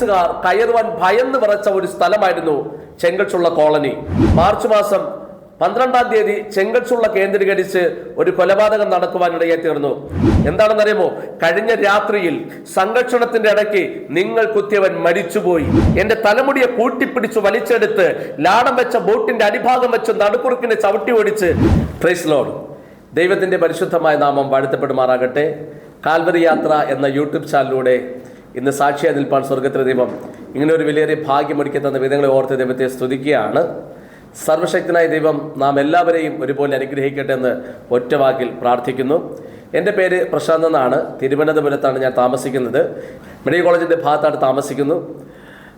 പോലീസുകാർ കയറുവാൻ ഭയന്ന് വിറച്ച ഒരു സ്ഥലമായിരുന്നു ചെങ്കൽച്ചുള്ള കോളനി. മാർച്ച് മാസം പന്ത്രണ്ടാം തീയതി ചെങ്കൽച്ചുള്ള കേന്ദ്രീകരിച്ച് ഒരു കൊലപാതകം നടക്കുവാനിടയായി തീർന്നു. എന്താണെന്നറിയുമോ? കഴിഞ്ഞ രാത്രിയിൽ സംഘർഷണത്തിന്റെ ഇടയ്ക്ക് നിങ്ങൾ കുത്തിയവൻ മരിച്ചുപോയി. എന്റെ തലമുടിയെ കൂട്ടിപ്പിടിച്ച് വലിച്ചെടുത്ത് ലാടം വെച്ച ബോട്ടിന്റെ അടിഭാഗം വെച്ച് നടുക്കുറുക്കിനെ ചവിട്ടി ഓടിച്ച്. പ്രൈസ് ലോഡ് ദൈവത്തിന്റെ പരിശുദ്ധമായ നാമം വാഴ്ത്തപ്പെടുമാറാകട്ടെ. കാൽവരി യാത്ര എന്ന യൂട്യൂബ് ചാനലിലൂടെ ഇന്ന് സാക്ഷിയായി നിൽപ്പാൻ സ്വർഗത്തിലെ ദൈവം. ഇങ്ങനെ ഒരു വിലയേറിയ ഭാഗ്യമൊരുക്കി തന്ന വിധങ്ങളെ ഓർത്ത് ദൈവത്തെ സ്തുതിക്കുകയാണ്. സർവശക്തനായ ദൈവം നാം എല്ലാവരെയും ഒരുപോലെ അനുഗ്രഹിക്കട്ടെ എന്ന് ഒറ്റവാക്കിൽ പ്രാർത്ഥിക്കുന്നു. എന്റെ പേര് പ്രശാന്ത് എന്നാണ്. തിരുവനന്തപുരത്താണ് ഞാൻ താമസിക്കുന്നത്. മെഡിക്കൽ കോളേജിന്റെ ഭാഗത്താണ് താമസിക്കുന്നു.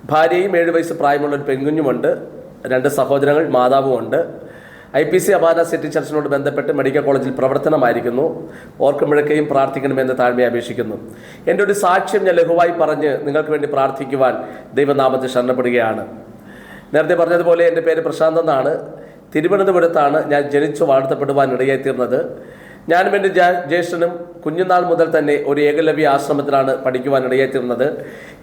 ഭാര്യയും ഏഴ് വയസ്സ് പ്രായമുള്ള ഒരു പെൺകുഞ്ഞുമുണ്ട്. രണ്ട് സഹോദരങ്ങൾ മാതാവുമുണ്ട്. ഐ പി സി അപാന സിറ്റി ചർച്ചിനോട് ബന്ധപ്പെട്ട് മെഡിക്കൽ കോളേജിൽ പ്രവർത്തനമായിരിക്കുന്നു. ഓർക്കുമ്പോഴൊക്കെയും പ്രാർത്ഥിക്കണമെന്ന് താഴ്മയെ അപേക്ഷിക്കുന്നു. എന്റെ ഒരു സാക്ഷ്യം ഞാൻ ലഘുവായി പറഞ്ഞ് നിങ്ങൾക്ക് വേണ്ടി പ്രാർത്ഥിക്കുവാൻ ദൈവനാമത്തിൽ ശരണപ്പെടുകയാണ്. നേരത്തെ പറഞ്ഞതുപോലെ എന്റെ പേര് പ്രശാന്ത് എന്നാണ്. തിരുവനന്തപുരത്താണ് ഞാൻ ജനിച്ചു വാഴ്ത്തപ്പെടുവാൻ ഇടയായിത്തീർന്നത്. ഞാനും എന്റെ ജ്യേഷ്ഠനും കുഞ്ഞുനാൾ മുതൽ തന്നെ ഒരു ഏകലവ്യ ആശ്രമത്തിലാണ് പഠിക്കുവാൻ ഇടയായിത്തീർന്നത്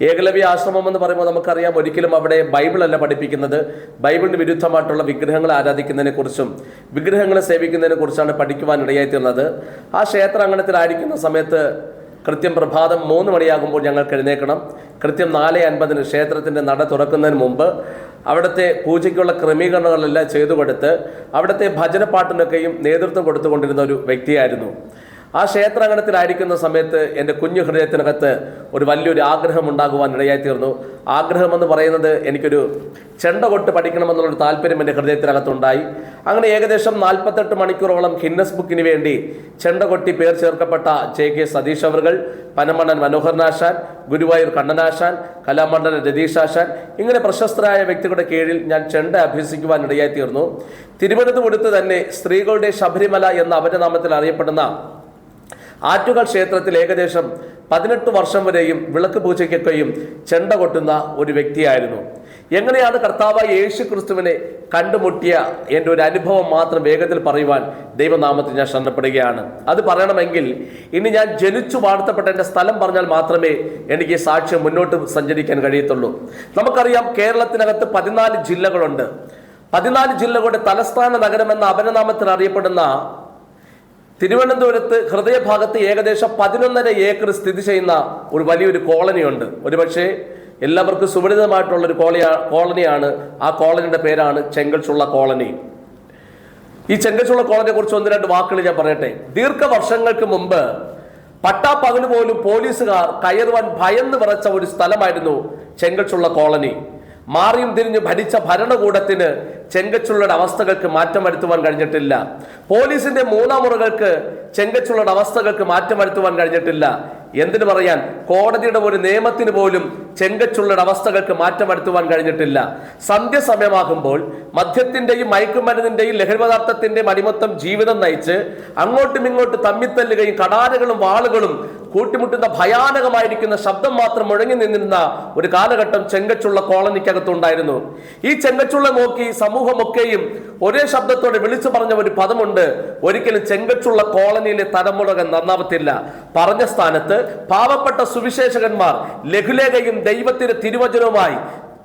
ഏകലവ്യ ആശ്രമം എന്ന് പറയുമ്പോൾ നമുക്കറിയാം ഒരിക്കലും അവിടെ ബൈബിളല്ല പഠിപ്പിക്കുന്നത്. ബൈബിളിന് വിരുദ്ധമായിട്ടുള്ള വിഗ്രഹങ്ങൾ ആരാധിക്കുന്നതിനെ കുറിച്ചും വിഗ്രഹങ്ങളെ സേവിക്കുന്നതിനെ കുറിച്ചാണ് പഠിക്കുവാൻ ഇടയായിത്തീർന്നത് ആ ക്ഷേത്ര അങ്കണത്തിലായിരിക്കുന്ന സമയത്ത് കൃത്യം പ്രഭാതം മൂന്ന് മണിയാകുമ്പോൾ ഞങ്ങൾ എഴുന്നേക്കണം കൃത്യം നാല് അൻപതിന് ക്ഷേത്രത്തിന്റെ നട തുറക്കുന്നതിന് മുമ്പ് അവിടുത്തെ പൂജയ്ക്കുള്ള ക്രമീകരണങ്ങളെല്ലാം ചെയ്തു കൊടുത്ത് അവിടുത്തെ ഭജനപ്പാട്ടിനൊക്കെയും നേതൃത്വം കൊടുത്തുകൊണ്ടിരുന്ന ഒരു വ്യക്തിയായിരുന്നു. ആ ക്ഷേത്രാങ്കണത്തിലായിരിക്കുന്ന സമയത്ത് എന്റെ കുഞ്ഞു ഹൃദയത്തിനകത്ത് ഒരു വലിയൊരു ആഗ്രഹം ഉണ്ടാകുവാൻ ഇടയായിത്തീർന്നു. ആഗ്രഹം എന്ന് പറയുന്നത് എനിക്കൊരു ചെണ്ട കൊട്ട് പഠിക്കണമെന്നുള്ളൊരു താല്പര്യം എന്റെ ഹൃദയത്തിനകത്തുണ്ടായി. അങ്ങനെ ഏകദേശം നാൽപ്പത്തെട്ട് മണിക്കൂറോളം ഗിന്നസ് ബുക്കിന് വേണ്ടി ചെണ്ട കൊട്ടി പേർ ചേർക്കപ്പെട്ട ജെ കെ സതീഷ് അവർകൾ പനമണ്ണൻ മനോഹരനാശാൻ ഗുരുവായൂർ കണ്ണനാശാൻ കലാമണ്ഡലൻ ആശാൻ ഇങ്ങനെ പ്രശസ്തരായ വ്യക്തികളുടെ കീഴിൽ ഞാൻ ചെണ്ട അഭ്യസിക്കുവാൻ ഇടയായിത്തീർന്നു. തിരുവനന്തപുരത്ത് തന്നെ സ്ത്രീകളുടെ ശബരിമല എന്ന അവരുടെ നാമത്തിൽ അറിയപ്പെടുന്ന ആറ്റുകൾ ക്ഷേത്രത്തിൽ ഏകദേശം പതിനെട്ട് വർഷം വരെയും വിളക്ക് പൂജയ്ക്കൊക്കെയും ചെണ്ട കൊട്ടുന്ന ഒരു വ്യക്തിയായിരുന്നു. എങ്ങനെയാണ് കർത്താവ് യേശു ക്രിസ്തുവിനെ കണ്ടുമുട്ടിയ എന്റെ ഒരു അനുഭവം മാത്രം വേഗത്തിൽ പറയുവാൻ ദൈവനാമത്തിൽ ഞാൻ ശ്രദ്ധപ്പെടുകയാണ് അത് പറയണമെങ്കിൽ ഇനി ഞാൻ ജനിച്ചു വാഴ്ത്തപ്പെട്ട എന്റെ സ്ഥലം പറഞ്ഞാൽ മാത്രമേ എനിക്ക് ഈ സാക്ഷ്യം മുന്നോട്ട് സഞ്ചരിക്കാൻ കഴിയത്തുള്ളൂ. നമുക്കറിയാം കേരളത്തിനകത്ത് പതിനാല് ജില്ലകളുണ്ട്. പതിനാല് ജില്ലകളുടെ തലസ്ഥാന നഗരം എന്ന അപരനാമത്തിൽ അറിയപ്പെടുന്ന തിരുവനന്തപുരത്ത് ഹൃദയഭാഗത്ത് ഏകദേശം പതിനൊന്നര ഏക്കർ സ്ഥിതി ചെയ്യുന്ന ഒരു വലിയൊരു കോളനിയുണ്ട്. ഒരുപക്ഷെ എല്ലാവർക്കും സുപരിതമായിട്ടുള്ള ഒരു കോളനിയാണ്. ആ കോളനിയുടെ പേരാണ് ചെങ്കൽച്ചുള്ള കോളനി. ഈ ചെങ്കൽച്ചുള്ള കോളനിയെ കുറിച്ച് ഒന്ന് രണ്ട് വാക്കുകൾ ഞാൻ പറയട്ടെ. ദീർഘവർഷങ്ങൾക്ക് മുമ്പ് പട്ടാപ്പകൽ പോലും പോലീസുകാർ കയറുവാൻ ഭയന്ന് വിറച്ച ഒരു സ്ഥലമായിരുന്നു ചെങ്കൽച്ചുള്ള കോളനി. മാറിയും തിരിഞ്ഞ് ഭരിച്ച ഭരണകൂടത്തിന് ചെങ്കച്ചുള്ളയുടെ അവസ്ഥകൾക്ക് മാറ്റം വരുത്തുവാൻ കഴിഞ്ഞിട്ടില്ല. പോലീസിന്റെ മൂന്നാം മുറകൾക്ക് അവസ്ഥകൾക്ക് മാറ്റം വരുത്തുവാൻ കഴിഞ്ഞിട്ടില്ല. എന്തിനു പറയാൻ? കോടതിയുടെ ഒരു നിയമത്തിന് പോലും ചെങ്കച്ചുള്ളയുടെ അവസ്ഥകൾക്ക് മാറ്റം വരുത്തുവാൻ കഴിഞ്ഞിട്ടില്ല. സന്ധ്യ സമയമാകുമ്പോൾ മദ്യത്തിന്റെയും മയക്കുമരുന്നിന്റെയും ലഹരി പദാർത്ഥത്തിന്റെയും അടിമത്തം ജീവിതം നയിച്ച് അങ്ങോട്ടും ഇങ്ങോട്ടും തമ്മിത്തല്ലുകയും കടാരകളും വാളുകളും കൂട്ടിമുട്ടുന്ന ഭയാനകമായിരിക്കുന്ന ശബ്ദം മാത്രം മുഴങ്ങി നിന്നിരുന്ന ഒരു കാലഘട്ടം ചെങ്കച്ചുള്ള കോളനിക്കകത്തുണ്ടായിരുന്നു. ഈ ചെങ്കച്ചുള്ള നോക്കി സമൂഹമൊക്കെയും ഒരേ ശബ്ദത്തോടെ വിളിച്ചു പറഞ്ഞ ഒരു പദമുണ്ട്. ഒരിക്കലും ചെങ്കച്ചുള്ള കോളനിയിലെ തലമുറകൾ നന്നാവത്തില്ല. പറഞ്ഞ സ്ഥാനത്ത് പാവപ്പെട്ട സുവിശേഷകന്മാർ ലഘുലേഖയും ദൈവത്തിന്റെ തിരുവചനവുമായി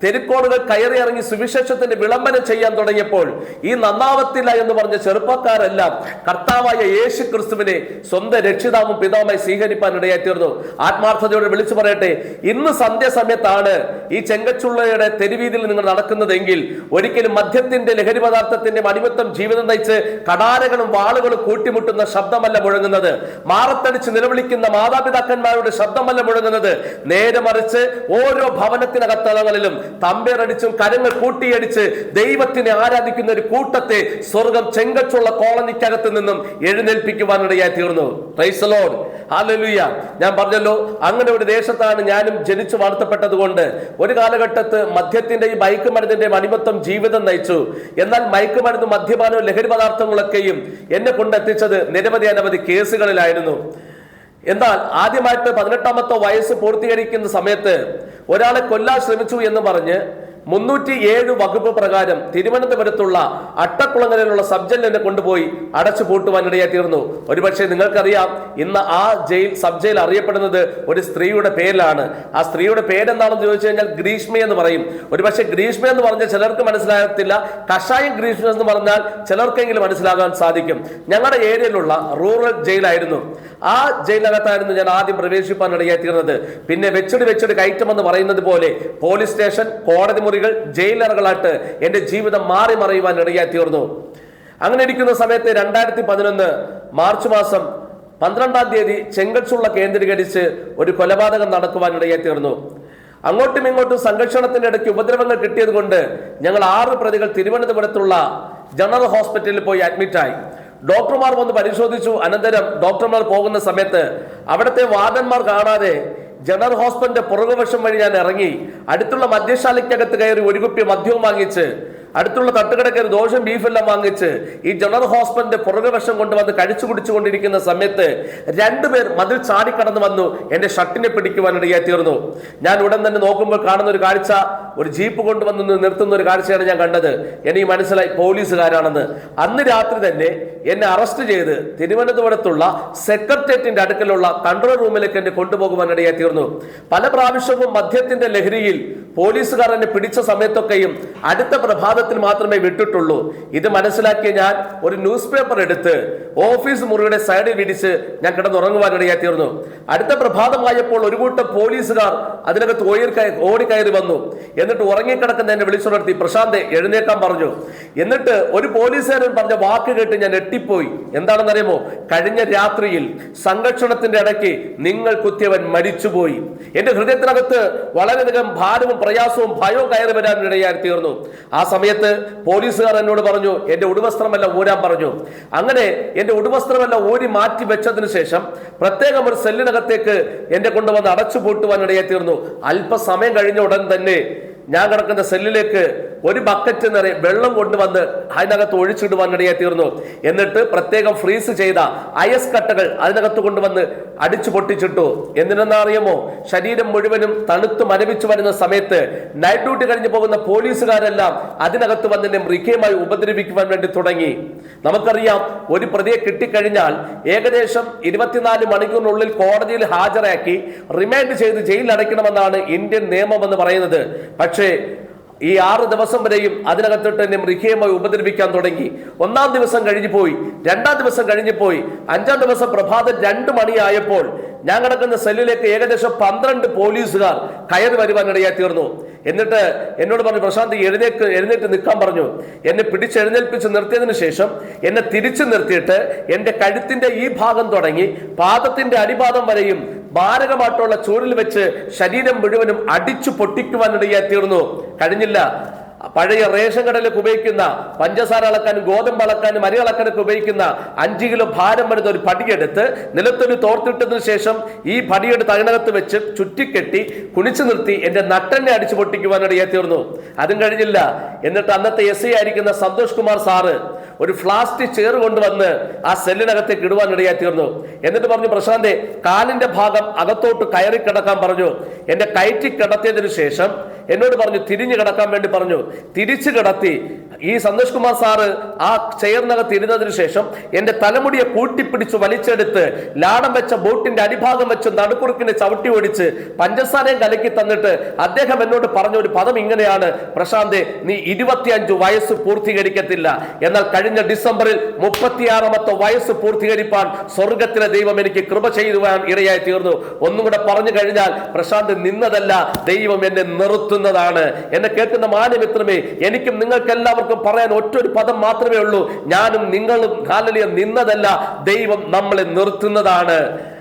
തെരുക്കോടുകൾ കയറി ഇറങ്ങി സുവിശേഷത്തിന്റെ വിളംബരം ചെയ്യാൻ തുടങ്ങിയപ്പോൾ ഈ നന്നാവത്തില്ല എന്ന് പറഞ്ഞ ചെറുപ്പക്കാരെല്ലാം കർത്താവായ യേശു ക്രിസ്തുവിനെ സ്വന്തം രക്ഷിതാവും പിതാവുമായി സ്വീകരിപ്പാൻ ഇടയായിത്തീർന്നു. ആത്മാർത്ഥതയോടെ വിളിച്ചു പറയട്ടെ ഇന്ന് സന്ധ്യസമയത്താണ് ഈ ചെങ്കച്ചുള്ളയുടെ തെരുവീതിയിൽ നിങ്ങൾ നടക്കുന്നതെങ്കിൽ ഒരിക്കലും മദ്യത്തിന്റെ ലഹരി പദാർത്ഥത്തിന്റെ അടിമത്തം ജീവിതം നയിച്ച് കടാരകളും വാളുകളും കൂട്ടിമുട്ടുന്ന ശബ്ദമല്ല മുഴങ്ങുന്നത്. മാറത്തടിച്ച് നിലവിളിക്കുന്ന മാതാപിതാക്കന്മാരുടെ ശബ്ദമല്ല മുഴങ്ങുന്നത്. നേരെ മറിച്ച് ഓരോ ഭവനത്തിനകത്തളങ്ങളിലും തമ്പേറടിച്ചും കരങ്ങൾ കൂട്ടിയടിച്ച് ദൈവത്തിനെ ആരാധിക്കുന്ന ഒരു കൂട്ടത്തെ സ്വർഗം ചെങ്കച്ചുള്ള കോളനിക്കകത്ത് നിന്നും എഴുന്നേൽപ്പിക്കുവാനിടയായി തീർന്നു. പ്രൈസലോഡ് ഹാലലുയ ഞാൻ പറഞ്ഞല്ലോ അങ്ങനെ ഒരു ദേശത്താണ് ഞാനും ജനിച്ചു വളർത്തപ്പെട്ടത് കൊണ്ട് ഒരു കാലഘട്ടത്ത് മദ്യത്തിന്റെയും മയക്കുമരുന്നിന്റെയും അടിമത്തം ജീവിതം നയിച്ചു. എന്നാൽ മയക്കുമരുന്ന് മദ്യപാനവും ലഹരി പദാർത്ഥങ്ങളൊക്കെയും എന്നെ കൊണ്ടെത്തിച്ചത് നിരവധി അനവധി കേസുകളിലായിരുന്നു. എന്നാൽ ആദ്യമായിട്ട് പതിനെട്ടാമത്തെ വയസ്സ് പൂർത്തീകരിക്കുന്ന സമയത്ത് ഒരാളെ കൊല്ലാൻ ശ്രമിച്ചു എന്ന് പറഞ്ഞ് മുന്നൂറ്റി ഏഴ് വകുപ്പ് പ്രകാരം തിരുവനന്തപുരത്തുള്ള അട്ടക്കുളങ്ങരയിലുള്ള സബ് ജയിലിനെ കൊണ്ടുപോയി അടച്ചു പൂട്ടുവാനിടയായി തീർന്നു. ഒരുപക്ഷെ നിങ്ങൾക്കറിയാം ഇന്ന് ആ ജയിൽ സബ് ജയിൽ അറിയപ്പെടുന്നത് ഒരു സ്ത്രീയുടെ പേരിലാണ്. ആ സ്ത്രീയുടെ പേരെന്താണെന്ന് ചോദിച്ചു കഴിഞ്ഞാൽ ഗ്രീഷ്മ എന്ന് പറയും. ഒരുപക്ഷെ ഗ്രീഷ്മ എന്ന് പറഞ്ഞാൽ ചിലർക്ക് മനസ്സിലാകത്തില്ല. കഷായം ഗ്രീഷ്മ എന്ന് പറഞ്ഞാൽ ചിലർക്കെങ്കിലും മനസ്സിലാകാൻ സാധിക്കും. ഞങ്ങളുടെ ഏരിയയിലുള്ള റൂറൽ ജയിലായിരുന്നു. ആ ജയിലിനകത്തായിരുന്നു ഞാൻ ആദ്യം പ്രവേശിപ്പാൻ ഇടയായി തീർന്നത്. പിന്നെ വെച്ചടി വെച്ചടി കയറ്റമെന്ന് പറയുന്നത് പോലെ പോലീസ് സ്റ്റേഷൻ കോടതി മുറികൾ ജയിലറുകളായിട്ട് എന്റെ ജീവിതം മാറി മറിയുവാൻ ഇടയായി തീർന്നു. അങ്ങനെ ഇരിക്കുന്ന സമയത്ത് രണ്ടായിരത്തി പതിനൊന്ന് മാർച്ച് മാസം പന്ത്രണ്ടാം തീയതി ചെങ്കച്ചുള്ള കേന്ദ്രീകരിച്ച് ഒരു കൊലപാതകം നടക്കുവാൻ ഇടയായി തീർന്നു. അങ്ങോട്ടും ഇങ്ങോട്ടും സംഘർഷണത്തിന്റെ ഇടയ്ക്ക് ഉപദ്രവങ്ങൾ കിട്ടിയത് കൊണ്ട് ഞങ്ങൾ ആറ് പ്രതികൾ തിരുവനന്തപുരത്തുള്ള ജനറൽ ഹോസ്പിറ്റലിൽ പോയി അഡ്മിറ്റായി ഡോക്ടർമാർ വന്ന് പരിശോധിച്ചു. അനന്തരം ഡോക്ടർമാർ പോകുന്ന സമയത്ത് അവിടുത്തെ വാർഡന്മാർ കാണാതെ ജനറൽ ഹോസ്പിറ്റലിന്റെ പുറകുവശം വഴി ഞാൻ ഇറങ്ങി. അടുത്തുള്ള മദ്യശാലയ്ക്കകത്ത് കയറി ഒരു കുപ്പി മദ്യവും വാങ്ങിച്ച് അടുത്തുള്ള തട്ടുകടക്കൽ ദോഷം ബീഫെല്ലാം വാങ്ങിച്ച് ഈ ജനറൽ ഹോസ്പിറ്റലിന്റെ പുറകെ വശം കൊണ്ട് കൊണ്ടുവന്ന് കഴിച്ചു കുടിച്ചുകൊണ്ടിരിക്കുന്ന സമയത്ത് രണ്ടുപേർ മതിൽ ചാടി കടന്നു വന്നു. എന്റെ ഷർട്ടിനെ പിടിക്കുവാനിടയായി തീർന്നു ഞാൻ ഉടൻ തന്നെ നോക്കുമ്പോൾ കാണുന്ന ഒരു കാഴ്ച ഒരു ജീപ്പ് കൊണ്ടുവന്ന് നിർത്തുന്ന ഒരു കാഴ്ചയാണ് ഞാൻ കണ്ടത്. എനിക്ക് മനസ്സിലായി പോലീസുകാരാണെന്ന്. അന്ന് രാത്രി തന്നെ എന്നെ അറസ്റ്റ് ചെയ്ത് തിരുവനന്തപുരത്തുള്ള സെക്രട്ടേറിയറ്റിന്റെ അടുക്കലുള്ള കൺട്രോൾ റൂമിലേക്ക് എന്നെ കൊണ്ടുപോകുവാനിടയായി തീർന്നു പല പ്രാവശ്യവും മദ്യത്തിന്റെ ലഹരിയിൽ പോലീസുകാർ എന്നെ പിടിച്ച സമയത്തൊക്കെയും അടുത്ത പ്രഭാതത്തിൽ മാത്രമേ വിട്ടിട്ടുള്ളൂ. ഇത് മനസ്സിലാക്കിയ ഞാൻ ഒരു ന്യൂസ് പേപ്പർ എടുത്ത് ഓഫീസ് മുറിയുടെ സൈഡിൽ വിരിച്ച് ഞാൻ കിടന്നുറങ്ങുവാനിടയായി തീർന്നു. അടുത്ത പ്രഭാതമായപ്പോൾ ഒരു കൂട്ടം പോലീസുകാർ അതിനകത്ത് ഓടിക്കയറി വന്നു. എന്നിട്ട് ഉറങ്ങിക്കിടക്കുന്ന എന്നെ വിളിച്ചുണർത്തി പ്രശാന്ത് എഴുന്നേക്കാൻ പറഞ്ഞു. എന്നിട്ട് ഒരു പോലീസുകാരൻ പറഞ്ഞ വാക്ക് കേട്ട് ഞാൻ എട്ടിപ്പോയി എന്താണെന്നറിയുമോ? കഴിഞ്ഞ രാത്രിയിൽ സംഘർഷണത്തിന്റെ ഇടയ്ക്ക് നിങ്ങൾ കുത്തിയവൻ മരിച്ചുപോയി. എന്റെ ഹൃദയത്തിനകത്ത് വളരെയധികം ഭാരവും പ്രയാസവും ഭയവും കയറി വരാനിടയായി തീർന്നു. ആ സമയത്ത് പോലീസുകാർ എന്നോട് പറഞ്ഞു എന്റെ ഉടുവസ്ത്രമെല്ലാം ഊരാൻ പറഞ്ഞു. അങ്ങനെ എന്റെ ഉടുവസ്ത്രമെല്ലാം ഊരി മാറ്റി വെച്ചതിന് ശേഷം പ്രത്യേകം ഒരു സെല്ലിനകത്തേക്ക് എന്നെ കൊണ്ടുവന്ന് അടച്ചു പൂട്ടുവാൻ ഇടയായി തീർന്നു. അല്പസമയം കഴിഞ്ഞ ഉടൻ തന്നെ ഞാൻ കിടക്കുന്ന സെല്ലിലേക്ക് ഒരു ബക്കറ്റ് നിറയെ വെള്ളം കൊണ്ടുവന്ന് അതിനകത്ത് ഒഴിച്ചിടുവാൻ ഇടയായി തീർന്നു. എന്നിട്ട് പ്രത്യേകം ഫ്രീസ് ചെയ്ത അയസ് കട്ടകൾ അതിനകത്ത് കൊണ്ടുവന്ന് അടിച്ചു പൊട്ടിച്ചിട്ടു. എന്തിനെന്നറിയാമോ? ശരീരം മുഴുവനും തണുത്ത് മരവിച്ചു വരുന്ന സമയത്ത് നൈറ്റ് ഡ്യൂട്ടി കഴിഞ്ഞു പോകുന്ന പോലീസുകാരെല്ലാം അതിനകത്ത് വന്ന് എന്നെ മൃഗീയമായി ഉപദ്രവിക്കുവാൻ വേണ്ടി തുടങ്ങി. നമുക്കറിയാം ഒരു പ്രതിയെ കിട്ടിക്കഴിഞ്ഞാൽ ഏകദേശം ഇരുപത്തിനാല് മണിക്കൂറിനുള്ളിൽ കോടതിയിൽ ഹാജരാക്കി റിമാൻഡ് ചെയ്ത് ജയിലിൽ അടയ്ക്കണമെന്നാണ് ഇന്ത്യൻ നിയമം എന്ന് പറയുന്നത്. പക്ഷേ ഈ ആറ് ദിവസം വരെയും അതിനകത്തിട്ട് എന്നെ മൃഗീയമായി ഉപദ്രവിക്കാൻ തുടങ്ങി. ഒന്നാം ദിവസം കഴിഞ്ഞു പോയി രണ്ടാം ദിവസം കഴിഞ്ഞു പോയി അഞ്ചാം ദിവസം പ്രഭാതം രണ്ട് മണിയായപ്പോൾ ഞാൻ കിടക്കുന്ന സെല്ലിലേക്ക് ഏകദേശം പന്ത്രണ്ട് പോലീസുകാർ കയറി വരുവാനിടയായി തീർന്നു. എന്നിട്ട് എന്നോട് പറഞ്ഞു പ്രശാന്ത് എഴുന്നേക്ക് എഴുന്നേറ്റ് നിൽക്കാൻ പറഞ്ഞു. എന്നെ പിടിച്ചെഴുന്നേൽപ്പിച്ച് നിർത്തിയതിന് ശേഷം എന്നെ തിരിച്ചു നിർത്തിയിട്ട് എന്റെ കഴുത്തിന്റെ ഈ ഭാഗം തുടങ്ങി പാദത്തിന്റെ അടിപാദം വരെയും മാരകമായിട്ടുള്ള ചൂരിൽ വെച്ച് ശരീരം മുഴുവനും അടിച്ചു പൊട്ടിക്കുവാനിടയായി തീർന്നു. കഴിഞ്ഞില്ല. പഴയ റേഷൻ കടലൊക്കെ ഉപയോഗിക്കുന്ന പഞ്ചസാര അളക്കാനും ഗോതമ്പ് അളക്കാനും അരി അളക്കാനൊക്കെ ഉപയോഗിക്കുന്ന അഞ്ച് കിലോ ഭാരം വരുന്ന ഒരു പടിയെടുത്ത് നിലത്തൊരു തോർത്തിട്ടതിനു ശേഷം ഈ പടിയെടുത്ത് അതിനകത്ത് വെച്ച് ചുറ്റിക്കെട്ടി കുണിച്ചു നിർത്തി എന്റെ നട്ടനെ അടിച്ചു പൊട്ടിക്കുവാനിടയായി തീർന്നു. അതും കഴിഞ്ഞില്ല. എന്നിട്ട് അന്നത്തെ എസ് ഐ ആയിരിക്കുന്ന സന്തോഷ് കുമാർ സാറ് ഒരു ഫ്ലാസ്റ്റിക് ചെയർ കൊണ്ടുവന്ന് ആ സെല്ലിനകത്തേക്ക് ഇടുവാൻ ഇടയായി തീർന്നു. എന്നിട്ട് പറഞ്ഞു പ്രശാന്തെ കാലിന്റെ ഭാഗം അകത്തോട്ട് കയറി കിടക്കാൻ പറഞ്ഞു. എന്റെ കയറ്റി കിടത്തിയതിനു ശേഷം എന്നോട് പറഞ്ഞു തിരിഞ്ഞു കിടക്കാൻ വേണ്ടി പറഞ്ഞു. തിരിച്ചു കിടത്തി. ഈ സന്തോഷ് കുമാർ സാറ് ആ ചെയറിനകത്ത് ഇരുന്നതിന് ശേഷം എന്റെ തലമുടിയെ കൂട്ടിപ്പിടിച്ച് വലിച്ചെടുത്ത് ലാടം വെച്ച ബോട്ടിന്റെ അടിഭാഗം വെച്ച് നടുക്കുറുക്കിനെ ചവിട്ടി ഓടിച്ച് പഞ്ചസാരയും കലക്കി തന്നിട്ട് അദ്ദേഹം എന്നോട് പറഞ്ഞ ഒരു പദം ഇങ്ങനെയാണ്. പ്രശാന്തെ നീ ഇരുപത്തിയഞ്ചു വയസ്സ് പൂർത്തീകരിക്കത്തില്ല. എന്നാൽ കഴിഞ്ഞ ഡിസംബറിൽ മുപ്പത്തിയാറാമത്തെ വയസ്സ് പൂർത്തീകരിപ്പാൻ സ്വർഗത്തിലെ ദൈവം എനിക്ക് കൃപ ചെയ്യുവാൻ ഇടയായി തീർന്നു. ഒന്നും കൂടെ പറഞ്ഞു കഴിഞ്ഞാൽ പ്രശാന്ത് നിന്നതല്ല ദൈവം എന്നെ നിർത്തുന്നതാണ്. എന്നെ കേൾക്കുന്ന മാന്യമിത്രമേ എനിക്കും നിങ്ങൾക്ക് എല്ലാവർക്കും പറയാൻ ഒറ്റൊരു പദം മാത്രമേ ഉള്ളൂ. ഞാനും നിങ്ങളും കാലലിയ നിന്നതല്ല ദൈവം നമ്മളെ നിർത്തുന്നതാണ്.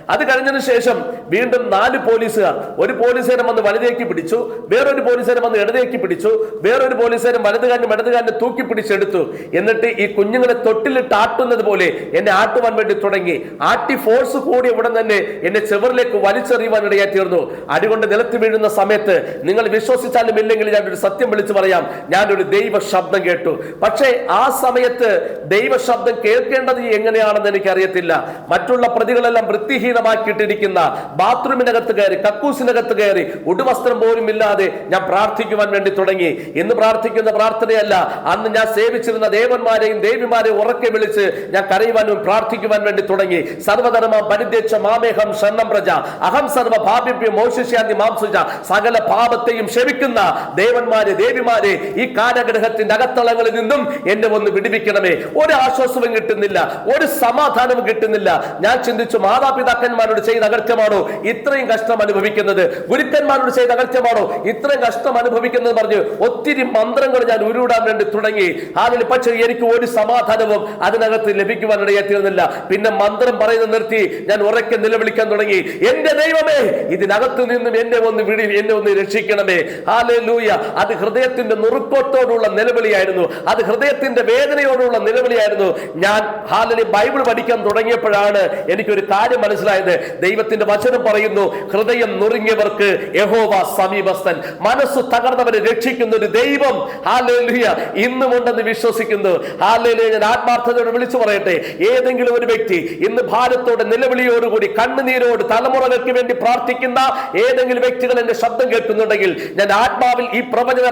അത് കഴിഞ്ഞതിന് ശേഷം വീണ്ടും നാല് പോലീസുകാർ ഒരു പോലീസുകാരൻ വന്ന് വലതേക്ക് പിടിച്ചു വേറൊരു പോലീസുകാരൻ വന്ന് ഇടതേക്ക് പിടിച്ചു വേറൊരു പോലീസുകാരൻ വലതുകാരനും ഇടതുകാരനെ തൂക്കി പിടിച്ചെടുത്തു. എന്നിട്ട് ഈ കുഞ്ഞുങ്ങളെ തൊട്ടിലിട്ട് ആട്ടുന്നത് പോലെ എന്നെ ആട്ടുവാൻ വേണ്ടി തുടങ്ങി. ആട്ടി ഫോഴ്സ് കൂടി ഉടൻ തന്നെ എന്നെ ചെവറിലേക്ക് വലിച്ചെറിയുവാൻ ഇടയായി തീർന്നു. അടികൊണ്ട് നിലത്ത് വീഴുന്ന സമയത്ത് നിങ്ങൾ വിശ്വസിച്ചാലും ഇല്ലെങ്കിൽ ഞാൻ ഒരു സത്യം വിളിച്ചു പറയാം. ഞാനൊരു ദൈവ ശബ്ദം കേട്ടു. പക്ഷേ ആ സമയത്ത് ദൈവ ശബ്ദം കേൾക്കേണ്ടത് എങ്ങനെയാണെന്ന് എനിക്കറിയത്തില്ല. മറ്റുള്ള പ്രതികളെല്ലാം വൃത്തിഹീനമാക്കിയിട്ടിരിക്കുന്ന ബാത്റൂമിനകത്ത് കയറി കക്കൂസിനകത്ത് കയറി ഉടുവസ്ത്രം പോലും ഇല്ലാതെ ഞാൻ പ്രാർത്ഥിക്കുവാൻ വേണ്ടി തുടങ്ങി. ഇന്ന് പ്രാർത്ഥിക്കുന്ന പ്രാർത്ഥനയല്ല അന്ന് ഞാൻ സേവിച്ചിരുന്ന ദേവന്മാരെയും ദേവിമാരെയും ഉറക്കെ വിളിച്ച് ഞാൻ കരയുവാനും പ്രാർത്ഥിക്കുവാൻ വേണ്ടി തുടങ്ങി. സർവധർമ്മ പരിത്യക്ഷ മാമേഹം ഷണ്ണം പ്രജ അഹം സർവ ഭാപിപ്യം മോശിഷ്യാന്തി മാംസുജ സകല പാപത്തെയും ക്ഷമിക്കുന്ന ദേവന്മാരെ ദേവിമാരെ ഈ കാലഗ്രഹത്തിന്റെ അകത്തളങ്ങളിൽ നിന്നും എന്നെ ഒന്ന് വിടുവിക്കണമേ. ഒരു ആശ്വാസവും കിട്ടുന്നില്ല ഒരു സമാധാനവും കിട്ടുന്നില്ല. ഞാൻ ചിന്തിച്ചു മാതാപിതാക്കന്മാരോട് ചെയ്ത അകൃത്യമാണോ? ഇത്രയും കഷ്ടം അനുഭവിക്കുന്നത്. ഗുരുക്കന്മാരോട് ചെയ്ത അകൃത്യമാണോ? ഇത്രയും കഷ്ടം അനുഭവിക്കുന്നത് പറഞ്ഞ് ഒത്തിരി മന്ത്രങ്ങൾ ഞാൻ ഉരുവിടാൻ വേണ്ടി തുടങ്ങി. അതിൽ പക്ഷേ എനിക്ക് ഒരു സമാധാനവും അതിനകത്ത് ലഭിക്കുവാൻ ഇടയെത്തിയിരുന്നില്ല പിന്നെ മന്ത്രം പറയുന്നത് നിർത്തി. ഞാൻ ഉറക്കെ നിലവിളിക്കാൻ തുടങ്ങി. എന്റെ ദൈവമേ ഇതിനകത്ത് നിന്നും എന്നെ ഒന്ന് വിടി എന്നെ ഒന്ന് രക്ഷിക്കണമേ. ഹാലൂയ അത് ഹൃദയത്തിന്റെ നുറുക്കത്തോടുള്ള നിലവിളിയായിരുന്നു. അത് ഹൃദയത്തിന്റെ വേദനയോടുള്ള നിലവിളിയായിരുന്നു. ഞാൻ ഹാലലി ബൈബിൾ പഠിക്കാൻ തുടങ്ങിയപ്പോഴാണ് എനിക്കൊരു കാര്യം മനസ്സിലായത് ദൈവത്തിന്റെ വചനം പറയുന്നു ഹൃദയം നുറുങ്ങിയവർക്ക് യഹോവ സമീപസ്ഥൻ. മനസ്സ് തകർന്നവരെ രക്ഷിക്കുന്ന ഒരു ദൈവം. ഹാലേലുഹ്യ ഇന്നും ഉണ്ടെന്ന് വിശ്വസിക്കുന്നു. ഹാലേലുഹ്യ ഞാൻ ആത്മാർത്ഥതയോട് വിളിച്ചു പറയട്ടെ. ഏതെങ്കിലും ഒരു വ്യക്തി ഇന്ന് ഭാരത്തോടെ നിലവിളിയോടുകൂടി കണ്ണുനീരോട് തലമുറകൾക്ക് വേണ്ടി പ്രാർത്ഥിക്കുന്ന ഏതെങ്കിലും വ്യക്തികൾ എന്റെ ശബ്ദം കേൾക്കുന്നുണ്ടെങ്കിൽ ഞാൻ ആത്മാവിൽ ഈ പ്രവചന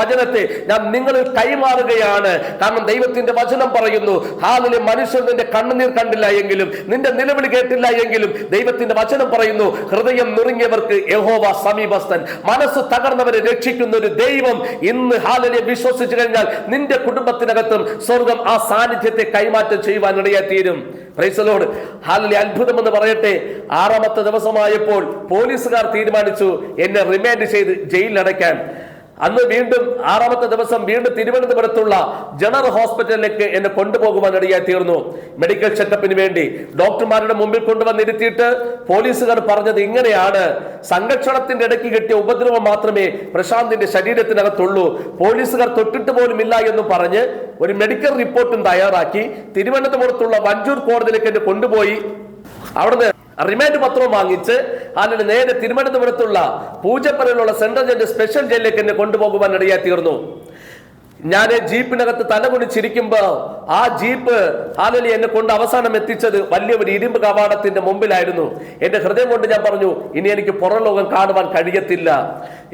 വചനത്തെ ഞാൻ നിങ്ങളിൽ കൈമാറുകയാണ്. കാരണം ദൈവത്തിന്റെ വചനം പറയുന്നു ഹാലിലെ മനുഷ്യർ നിന്റെ കണ്ണുനീർ കണ്ടില്ല എങ്കിലും നിന്റെ നിലവിളി കേട്ടില്ല ദൈവത്തിന്റെ വചനം പറയുന്നു ഹൃദയം നുറുങ്ങിയവർക്ക് യഹോവ സമീപസ്ഥൻ. മനസ്സ് തകർന്നവരെ രക്ഷിക്കുന്ന ഒരു ദൈവം ഇന്ന് ഹാലനെ വിശ്വസിച്ചു കഴിഞ്ഞാൽ നിന്റെ കുടുംബത്തിനകത്തും സ്വർഗം ആ സാന്നിധ്യത്തെ കൈമാറ്റം ചെയ്യുവാൻ ഇടയാത്തീരും പ്രൈസലോട് ഹാലിലെ അത്ഭുതം എന്ന് പറയട്ടെ. ആറാമത്തെ ദിവസമായപ്പോൾ പോലീസുകാർ തീരുമാനിച്ചു എന്നെ റിമാൻഡ് ചെയ്ത് ജയിലിലടയ്ക്കാൻ. അന്ന് വീണ്ടും ആറാമത്തെ ദിവസം വീണ്ടും തിരുവനന്തപുരത്തുള്ള ജനറൽ ഹോസ്പിറ്റലിലേക്ക് എന്നെ കൊണ്ടുപോകുവാൻ ഇടയായി തീർന്നു. മെഡിക്കൽ ചെക്കപ്പിന് വേണ്ടി ഡോക്ടർമാരുടെ മുമ്പിൽ കൊണ്ടുവന്നിരുത്തിയിട്ട് പോലീസുകാർ പറഞ്ഞത് ഇങ്ങനെയാണ്. സംരക്ഷണത്തിന്റെ ഇടയ്ക്ക് കിട്ടിയ ഉപദ്രവം മാത്രമേ പ്രശാന്തിന്റെ ശരീരത്തിനകത്തുള്ളൂ. പോലീസുകാർ തൊട്ടിട്ട് പോലും ഇല്ല എന്ന് പറഞ്ഞ് ഒരു മെഡിക്കൽ റിപ്പോർട്ടും തയ്യാറാക്കി തിരുവനന്തപുരത്തുള്ള വഞ്ചൂർ കോടതിയിലേക്ക് എന്നെ കൊണ്ടുപോയി. അവിടുന്ന് റിമാൻഡ് പത്രവും വാങ്ങിച്ച് അതിന് നേരെ തിരുവനന്തപുരത്തുള്ള പൂജപ്പറയിലുള്ള സെൻട്രൽ ജയിലിന്റെ സ്പെഷ്യൽ ജയിലിലേക്ക് എന്നെ കൊണ്ടുപോകുവാൻ ഇടയായി തീർന്നു ഞാൻ ജീപ്പിനകത്ത് തലകുണിച്ചിരിക്കുമ്പോ ആ ജീപ്പ് ആലലി എന്നെ കൊണ്ട് അവസാനം എത്തിച്ചത് വലിയ ഒരു ഇരുമ്പ് കവാടത്തിന്റെ മുമ്പിലായിരുന്നു. എന്റെ ഹൃദയം കൊണ്ട് ഞാൻ പറഞ്ഞു ഇനി എനിക്ക് പുറം ലോകം കാണുവാൻ കഴിയത്തില്ല.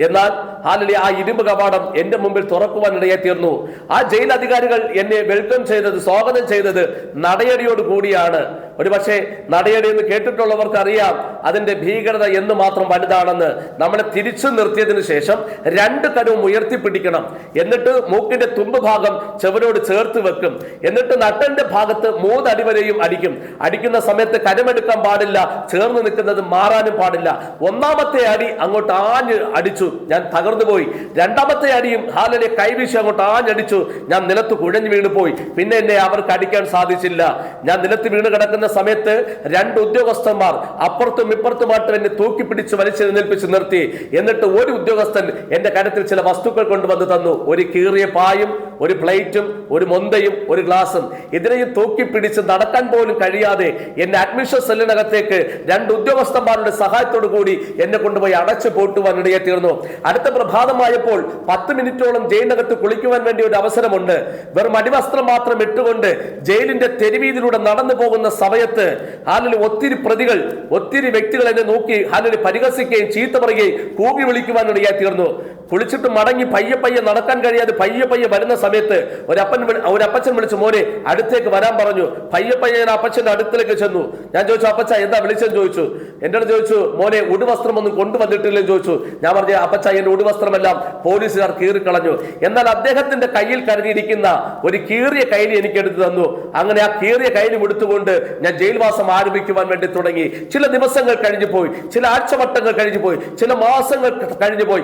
എന്നാൽ ആലലി ആ ഇരുമ്പ് കവാടം എന്റെ മുമ്പിൽ തുറക്കുവാൻ ഇടയായി തീർന്നു ആ ജയിൽ അധികാരികൾ എന്നെ വെൽക്കം ചെയ്തത് സ്വാഗതം ചെയ്തത് നടയടിയോട് കൂടിയാണ്. ഒരു പക്ഷേ നടയടി എന്ന് കേട്ടിട്ടുള്ളവർക്ക് അറിയാം അതിന്റെ ഭീകരത എന്ന് മാത്രം വലുതാണെന്ന്. നമ്മളെ തിരിച്ചു നിർത്തിയതിന് ശേഷം രണ്ട് കരവും ഉയർത്തിപ്പിടിക്കണം. എന്നിട്ട് മൂക്കിന്റെ തുമ്പ് ഭാഗം ചെവരോട് ചേർത്ത് വെക്കും. എന്നിട്ട് നട്ടന്റെ ഭാഗത്ത് മൂന്നടി വരെയും അടിക്കും. അടിക്കുന്ന സമയത്ത് കരമെടുക്കാൻ പാടില്ല. ചേർന്ന് നിൽക്കുന്നത് മാറാനും പാടില്ല. ഒന്നാമത്തെ അടി അങ്ങോട്ട് ആഞ്ഞ് അടിച്ചു. ഞാൻ തകർന്നു പോയി. രണ്ടാമത്തെ അടിയും ഹാലിനെ കൈവീശി അങ്ങോട്ട് ആഞ്ഞടിച്ചു ഞാൻ നിലത്ത് കുഴഞ്ഞു വീണു പോയി. പിന്നെ എന്നെ അവർക്ക് അടിക്കാൻ സാധിച്ചില്ല. ഞാൻ നിലത്ത് വീണ് കിടക്കുന്ന സമയത്ത് രണ്ട് ഉദ്യോഗസ്ഥന്മാർ അപ്പുറത്തും ഇപ്പുറത്തുമായിട്ട് എന്നെ തൂക്കി പിടിച്ച് വലിച്ചെഴുന്നേൽപ്പിച്ച് നിർത്തി. എന്നിട്ട് ഒരു ഉദ്യോഗസ്ഥൻ എന്റെ കരത്തിൽ ചില വസ്തുക്കൾ കൊണ്ടുവന്ന് തന്നു. ഒരു കീറിയ പായും ഒരു പ്ലേറ്റും ഒരു മൊന്തയും ഒരു ഗ്ലാസും. ഇതിനെയും തൂക്കി പിടിച്ച് നടക്കാൻ പോലും കഴിയാതെ എന്നെ അഡ്മിഷൻ സെല്ലിനകത്തേക്ക് രണ്ട് ഉദ്യോഗസ്ഥന്മാരുടെ സഹായത്തോടു കൂടി എന്നെ കൊണ്ടുപോയി അടച്ചു പൂട്ടുവാൻ ഇടയെ തീർന്നു. അടുത്ത പ്രഭാതമായപ്പോൾ പത്ത് മിനിറ്റോളം ജയിലിനകത്ത് കുളിക്കുവാൻ വേണ്ടി ഒരു അവസരമുണ്ട്. വെറും അടിവസ്ത്രം മാത്രം ഇട്ടുകൊണ്ട് ജയിലിന്റെ തെരുവീതിലൂടെ നടന്നു പോകുന്ന സമയത്ത് ഹാലിൽ ഒത്തിരി പ്രതികൾ ഒത്തിരി വ്യക്തികൾ എന്നെ നോക്കി ഹാലിൽ പരിഹസിക്കുകയും ചീത്ത പറയുകയും കൂപി വിളിക്കുവാനിടയായി തീർന്നു. കുളിച്ചിട്ട് മടങ്ങി പയ്യെ പയ്യെ നടക്കാൻ കഴിയാതെ പയ്യെ പയ്യെ വരുന്ന സമയത്ത് ഒരപ്പൻ ഒരപ്പച്ചൻ വിളിച്ചു മോനെ അടുത്തേക്ക് വരാൻ പറഞ്ഞു. പയ്യെ പയ്യെ ഞാൻ അപ്പച്ചന്റെ അടുത്തേക്ക് ചെന്നു. ഞാൻ ചോദിച്ചു അപ്പച്ച എന്താ വിളിച്ചെന്ന് ചോദിച്ചു? എന്റെ അടുത്ത് ചോദിച്ചു മോനെ ഉടുവസ്ത്രം ഒന്നും കൊണ്ടുവന്നിട്ടില്ലെന്ന് ചോദിച്ചു. ഞാൻ പറഞ്ഞു അപ്പച്ച എന്റെ ഉടുവസ്ത്രമെല്ലാം പോലീസുകാർ കീറിക്കളഞ്ഞു. എന്നാൽ അദ്ദേഹത്തിന്റെ കയ്യിൽ കരുതിയിരിക്കുന്ന ഒരു കീറിയ കൈലി എനിക്ക് എടുത്തു തന്നു. അങ്ങനെ ആ കീറിയ കൈലി എടുത്തുകൊണ്ട് ഞാൻ ജയിൽവാസം ആരംഭിക്കുവാൻ വേണ്ടി തുടങ്ങി. ചില ദിവസങ്ങൾ കഴിഞ്ഞു പോയി ചില ആഴ്ചവട്ടങ്ങൾ കഴിഞ്ഞു പോയി ചില മാസങ്ങൾ കഴിഞ്ഞു പോയി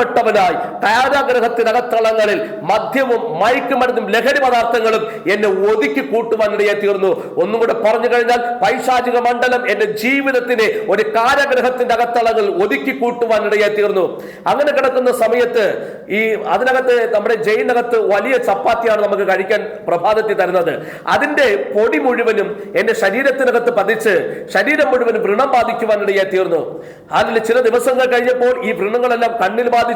തകർക്കപ്പെട്ടവനായി താരാഗ്രഹത്തിനകത്തളങ്ങളിൽ മദ്യവും മയക്കുമരുന്നും ലഹരി പദാർത്ഥങ്ങളും എന്നെ ഒതുക്കി കൂട്ടുവാൻ തീർന്നു. ഒന്നും കൂടെ പറഞ്ഞു കഴിഞ്ഞാൽ പൈശാചിക മണ്ഡലം എന്റെ ജീവിതത്തിനെ ഒരു കാരാഗ്രഹത്തിന്റെ അകത്തളങ്ങൾ ഒതുക്കി കൂട്ടുവാൻ തീർന്നു. അങ്ങനെ കിടക്കുന്ന സമയത്ത് ഈ അതിനകത്ത് നമ്മുടെ ജയിലിനകത്ത് വലിയ ചപ്പാത്തിയാണ് നമുക്ക് കഴിക്കാൻ പ്രഭാതത്തിൽ തരുന്നത്. അതിന്റെ പൊടി മുഴുവനും എന്റെ ശരീരത്തിനകത്ത് പതിച്ച് ശരീരം മുഴുവനും വ്രണം ബാധിക്കുവാൻ ഇടയായി തീർന്നു. അതിൽ ചില ദിവസങ്ങൾ കഴിഞ്ഞപ്പോൾ ഈ വ്രണങ്ങളെല്ലാം കണ്ണിൽ ബാധിച്ചു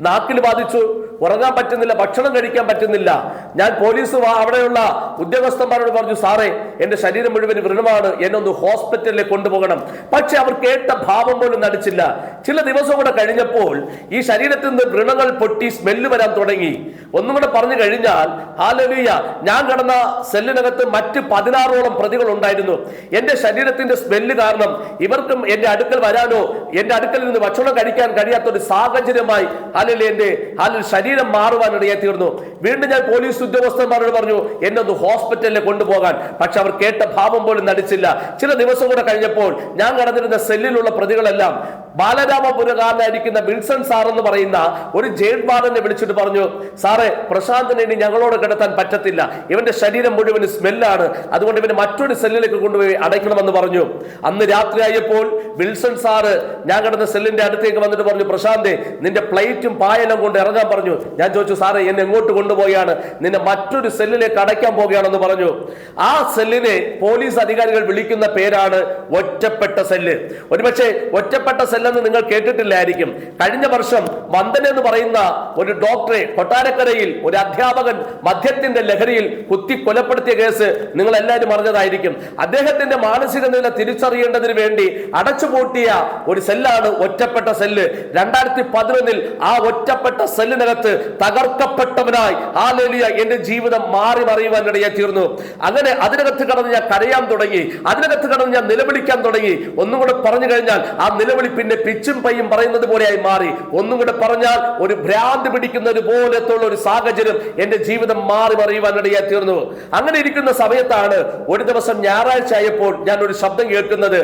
നാക്കിൽ ബാധിച്ചു ഉറങ്ങാൻ പറ്റുന്നില്ല ഭക്ഷണം കഴിക്കാൻ പറ്റുന്നില്ല. ഞാൻ പോലീസ് അവിടെയുള്ള ഉദ്യോഗസ്ഥന്മാരോട് പറഞ്ഞു സാറേ എന്റെ ശരീരം മുഴുവൻ വൃണമാണ് എന്നെ ഒന്ന് ഹോസ്പിറ്റലിൽ കൊണ്ടുപോകണം. പക്ഷെ അവർ കേട്ട ഭാവം പോലും നടിച്ചില്ല. ചില ദിവസം കൂടെ കഴിഞ്ഞപ്പോൾ ഈ ശരീരത്തിൽ നിന്ന് വൃണങ്ങൾ പൊട്ടി സ്മെല്ല് വരാൻ തുടങ്ങി. ഒന്നും കൂടെ പറഞ്ഞു കഴിഞ്ഞാൽ ഹാലലിയ ഞാൻ കടന്ന സെല്ലിനകത്ത് മറ്റ് പതിനാറോളം പ്രതികൾ ഉണ്ടായിരുന്നു. എന്റെ ശരീരത്തിന്റെ സ്മെല്ല് കാരണം ഇവർക്കും എന്റെ അടുക്കൽ വരാനോ എന്റെ അടുക്കൽ നിന്ന് ഭക്ഷണം കഴിക്കാൻ കഴിയാത്ത ഒരു സാഹചര്യമായി ഹാലലി എന്റെ അല്ലെങ്കിൽ ശരീരം മാറുവാൻ ഇടയായി തീർന്നു. വീണ്ടും ഞാൻ പോലീസ് ഉദ്യോഗസ്ഥന്മാരോട് പറഞ്ഞു എന്നെ ഒന്ന് ഹോസ്പിറ്റലിൽ കൊണ്ടുപോകാൻ. പക്ഷെ അവർ കേട്ട ഭാവം പോലും നടിച്ചില്ല. ചില ദിവസം കൂടെ കഴിഞ്ഞപ്പോൾ ഞാൻ കടന്നിരുന്ന സെല്ലിലുള്ള പ്രതികളെല്ലാം ബാലരാമപുരകാരനായിരിക്കുന്ന വിൽസൺ സാർ എന്ന് പറയുന്ന ഒരു ജയിൽ വാർഡനെ വിളിച്ചിട്ട് പറഞ്ഞു സാറേ പ്രശാന്തിനെ ഇനി ഞങ്ങളോട് കിടത്താൻ പറ്റത്തില്ല. ഇവന്റെ ശരീരം മുഴുവൻ സ്മെല്ലാണ്. അതുകൊണ്ട് ഇവന് മറ്റൊരു സെല്ലിലേക്ക് കൊണ്ടുപോയി അടയ്ക്കണമെന്ന് പറഞ്ഞു. അന്ന് രാത്രിയായപ്പോൾ വിൽസൺ സാറ് ഞാൻ കിടന്ന സെല്ലിന്റെ അടുത്തേക്ക് വന്നിട്ട് പറഞ്ഞു പ്രശാന്തേ നിന്റെ പ്ലേറ്റും പായലും കൊണ്ട് ഇറങ്ങാൻ പറഞ്ഞു. ഞാൻ ചോദിച്ചു സാറേ എന്നെ എങ്ങോട്ട് കൊണ്ടുപോവുകയാണ് നിന്നെ മറ്റൊരു സെല്ലിലേക്ക് അടയ്ക്കാൻ പോവുകയാണെന്ന് പറഞ്ഞു. ആ സെല്ലിനെ പോലീസ് അധികാരികൾ വിളിക്കുന്ന പേരാണ് ഒറ്റപ്പെട്ട സെല്ല്. ഒരുപക്ഷെ ഒറ്റപ്പെട്ട സെല്ലെന്ന് നിങ്ങൾ കേട്ടിട്ടില്ലായിരിക്കും. കഴിഞ്ഞ വർഷം വന്ദന എന്ന് പറയുന്ന ഒരു ഡോക്ടറെ കൊട്ടാരക്കരയിൽ ഒരു അധ്യാപകൻ മദ്യത്തിന്റെ ലഹരിയിൽ കുത്തി കൊലപ്പെടുത്തിയ കേസ് നിങ്ങൾ എല്ലാവരും അറിഞ്ഞതായിരിക്കും. അദ്ദേഹത്തിന്റെ മാനസിക നില തിരിച്ചറിയേണ്ടതിന് വേണ്ടി അടച്ചുപൂട്ടിയ ഒരു സെല്ലാണ് ഒറ്റപ്പെട്ട സെല്ല്. രണ്ടായിരത്തി പതിനൊന്നിൽ ആ ഒറ്റപ്പെട്ട സെല്ലിനകത്ത് തകർക്കപ്പെട്ടവനായി ആ ലലിയ എന്റെ ജീവിതം മാറി മറിയുവാൻ ഇടയായി തീർന്നു. അങ്ങനെ അതിനകത്ത് കടന്ന് ഞാൻ കരയാൻ തുടങ്ങി അതിനകത്ത് കടന്ന് ഞാൻ നിലവിളിക്കാൻ തുടങ്ങി. ഒന്നും കൂടെ പറഞ്ഞു കഴിഞ്ഞാൽ ആ നിലവിളി പിന്നെ പിച്ചും പയ്യും പറയുന്നത് പോലെയായി മാറി. ഒന്നും കൂടെ പറഞ്ഞാൽ ഒരു ഭ്രാന്ത് പിടിക്കുന്നത് പോലത്തുള്ള ഒരു സാഹചര്യം എന്റെ ജീവിതം മാറി മറിയുവാൻ ഇടയായി തീർന്നു. അങ്ങനെ ഇരിക്കുന്ന സമയത്താണ് ഒരു ദിവസം ഞായറാഴ്ച ആയപ്പോൾ ഞാൻ ഒരു ശബ്ദം കേൾക്കുന്നത്.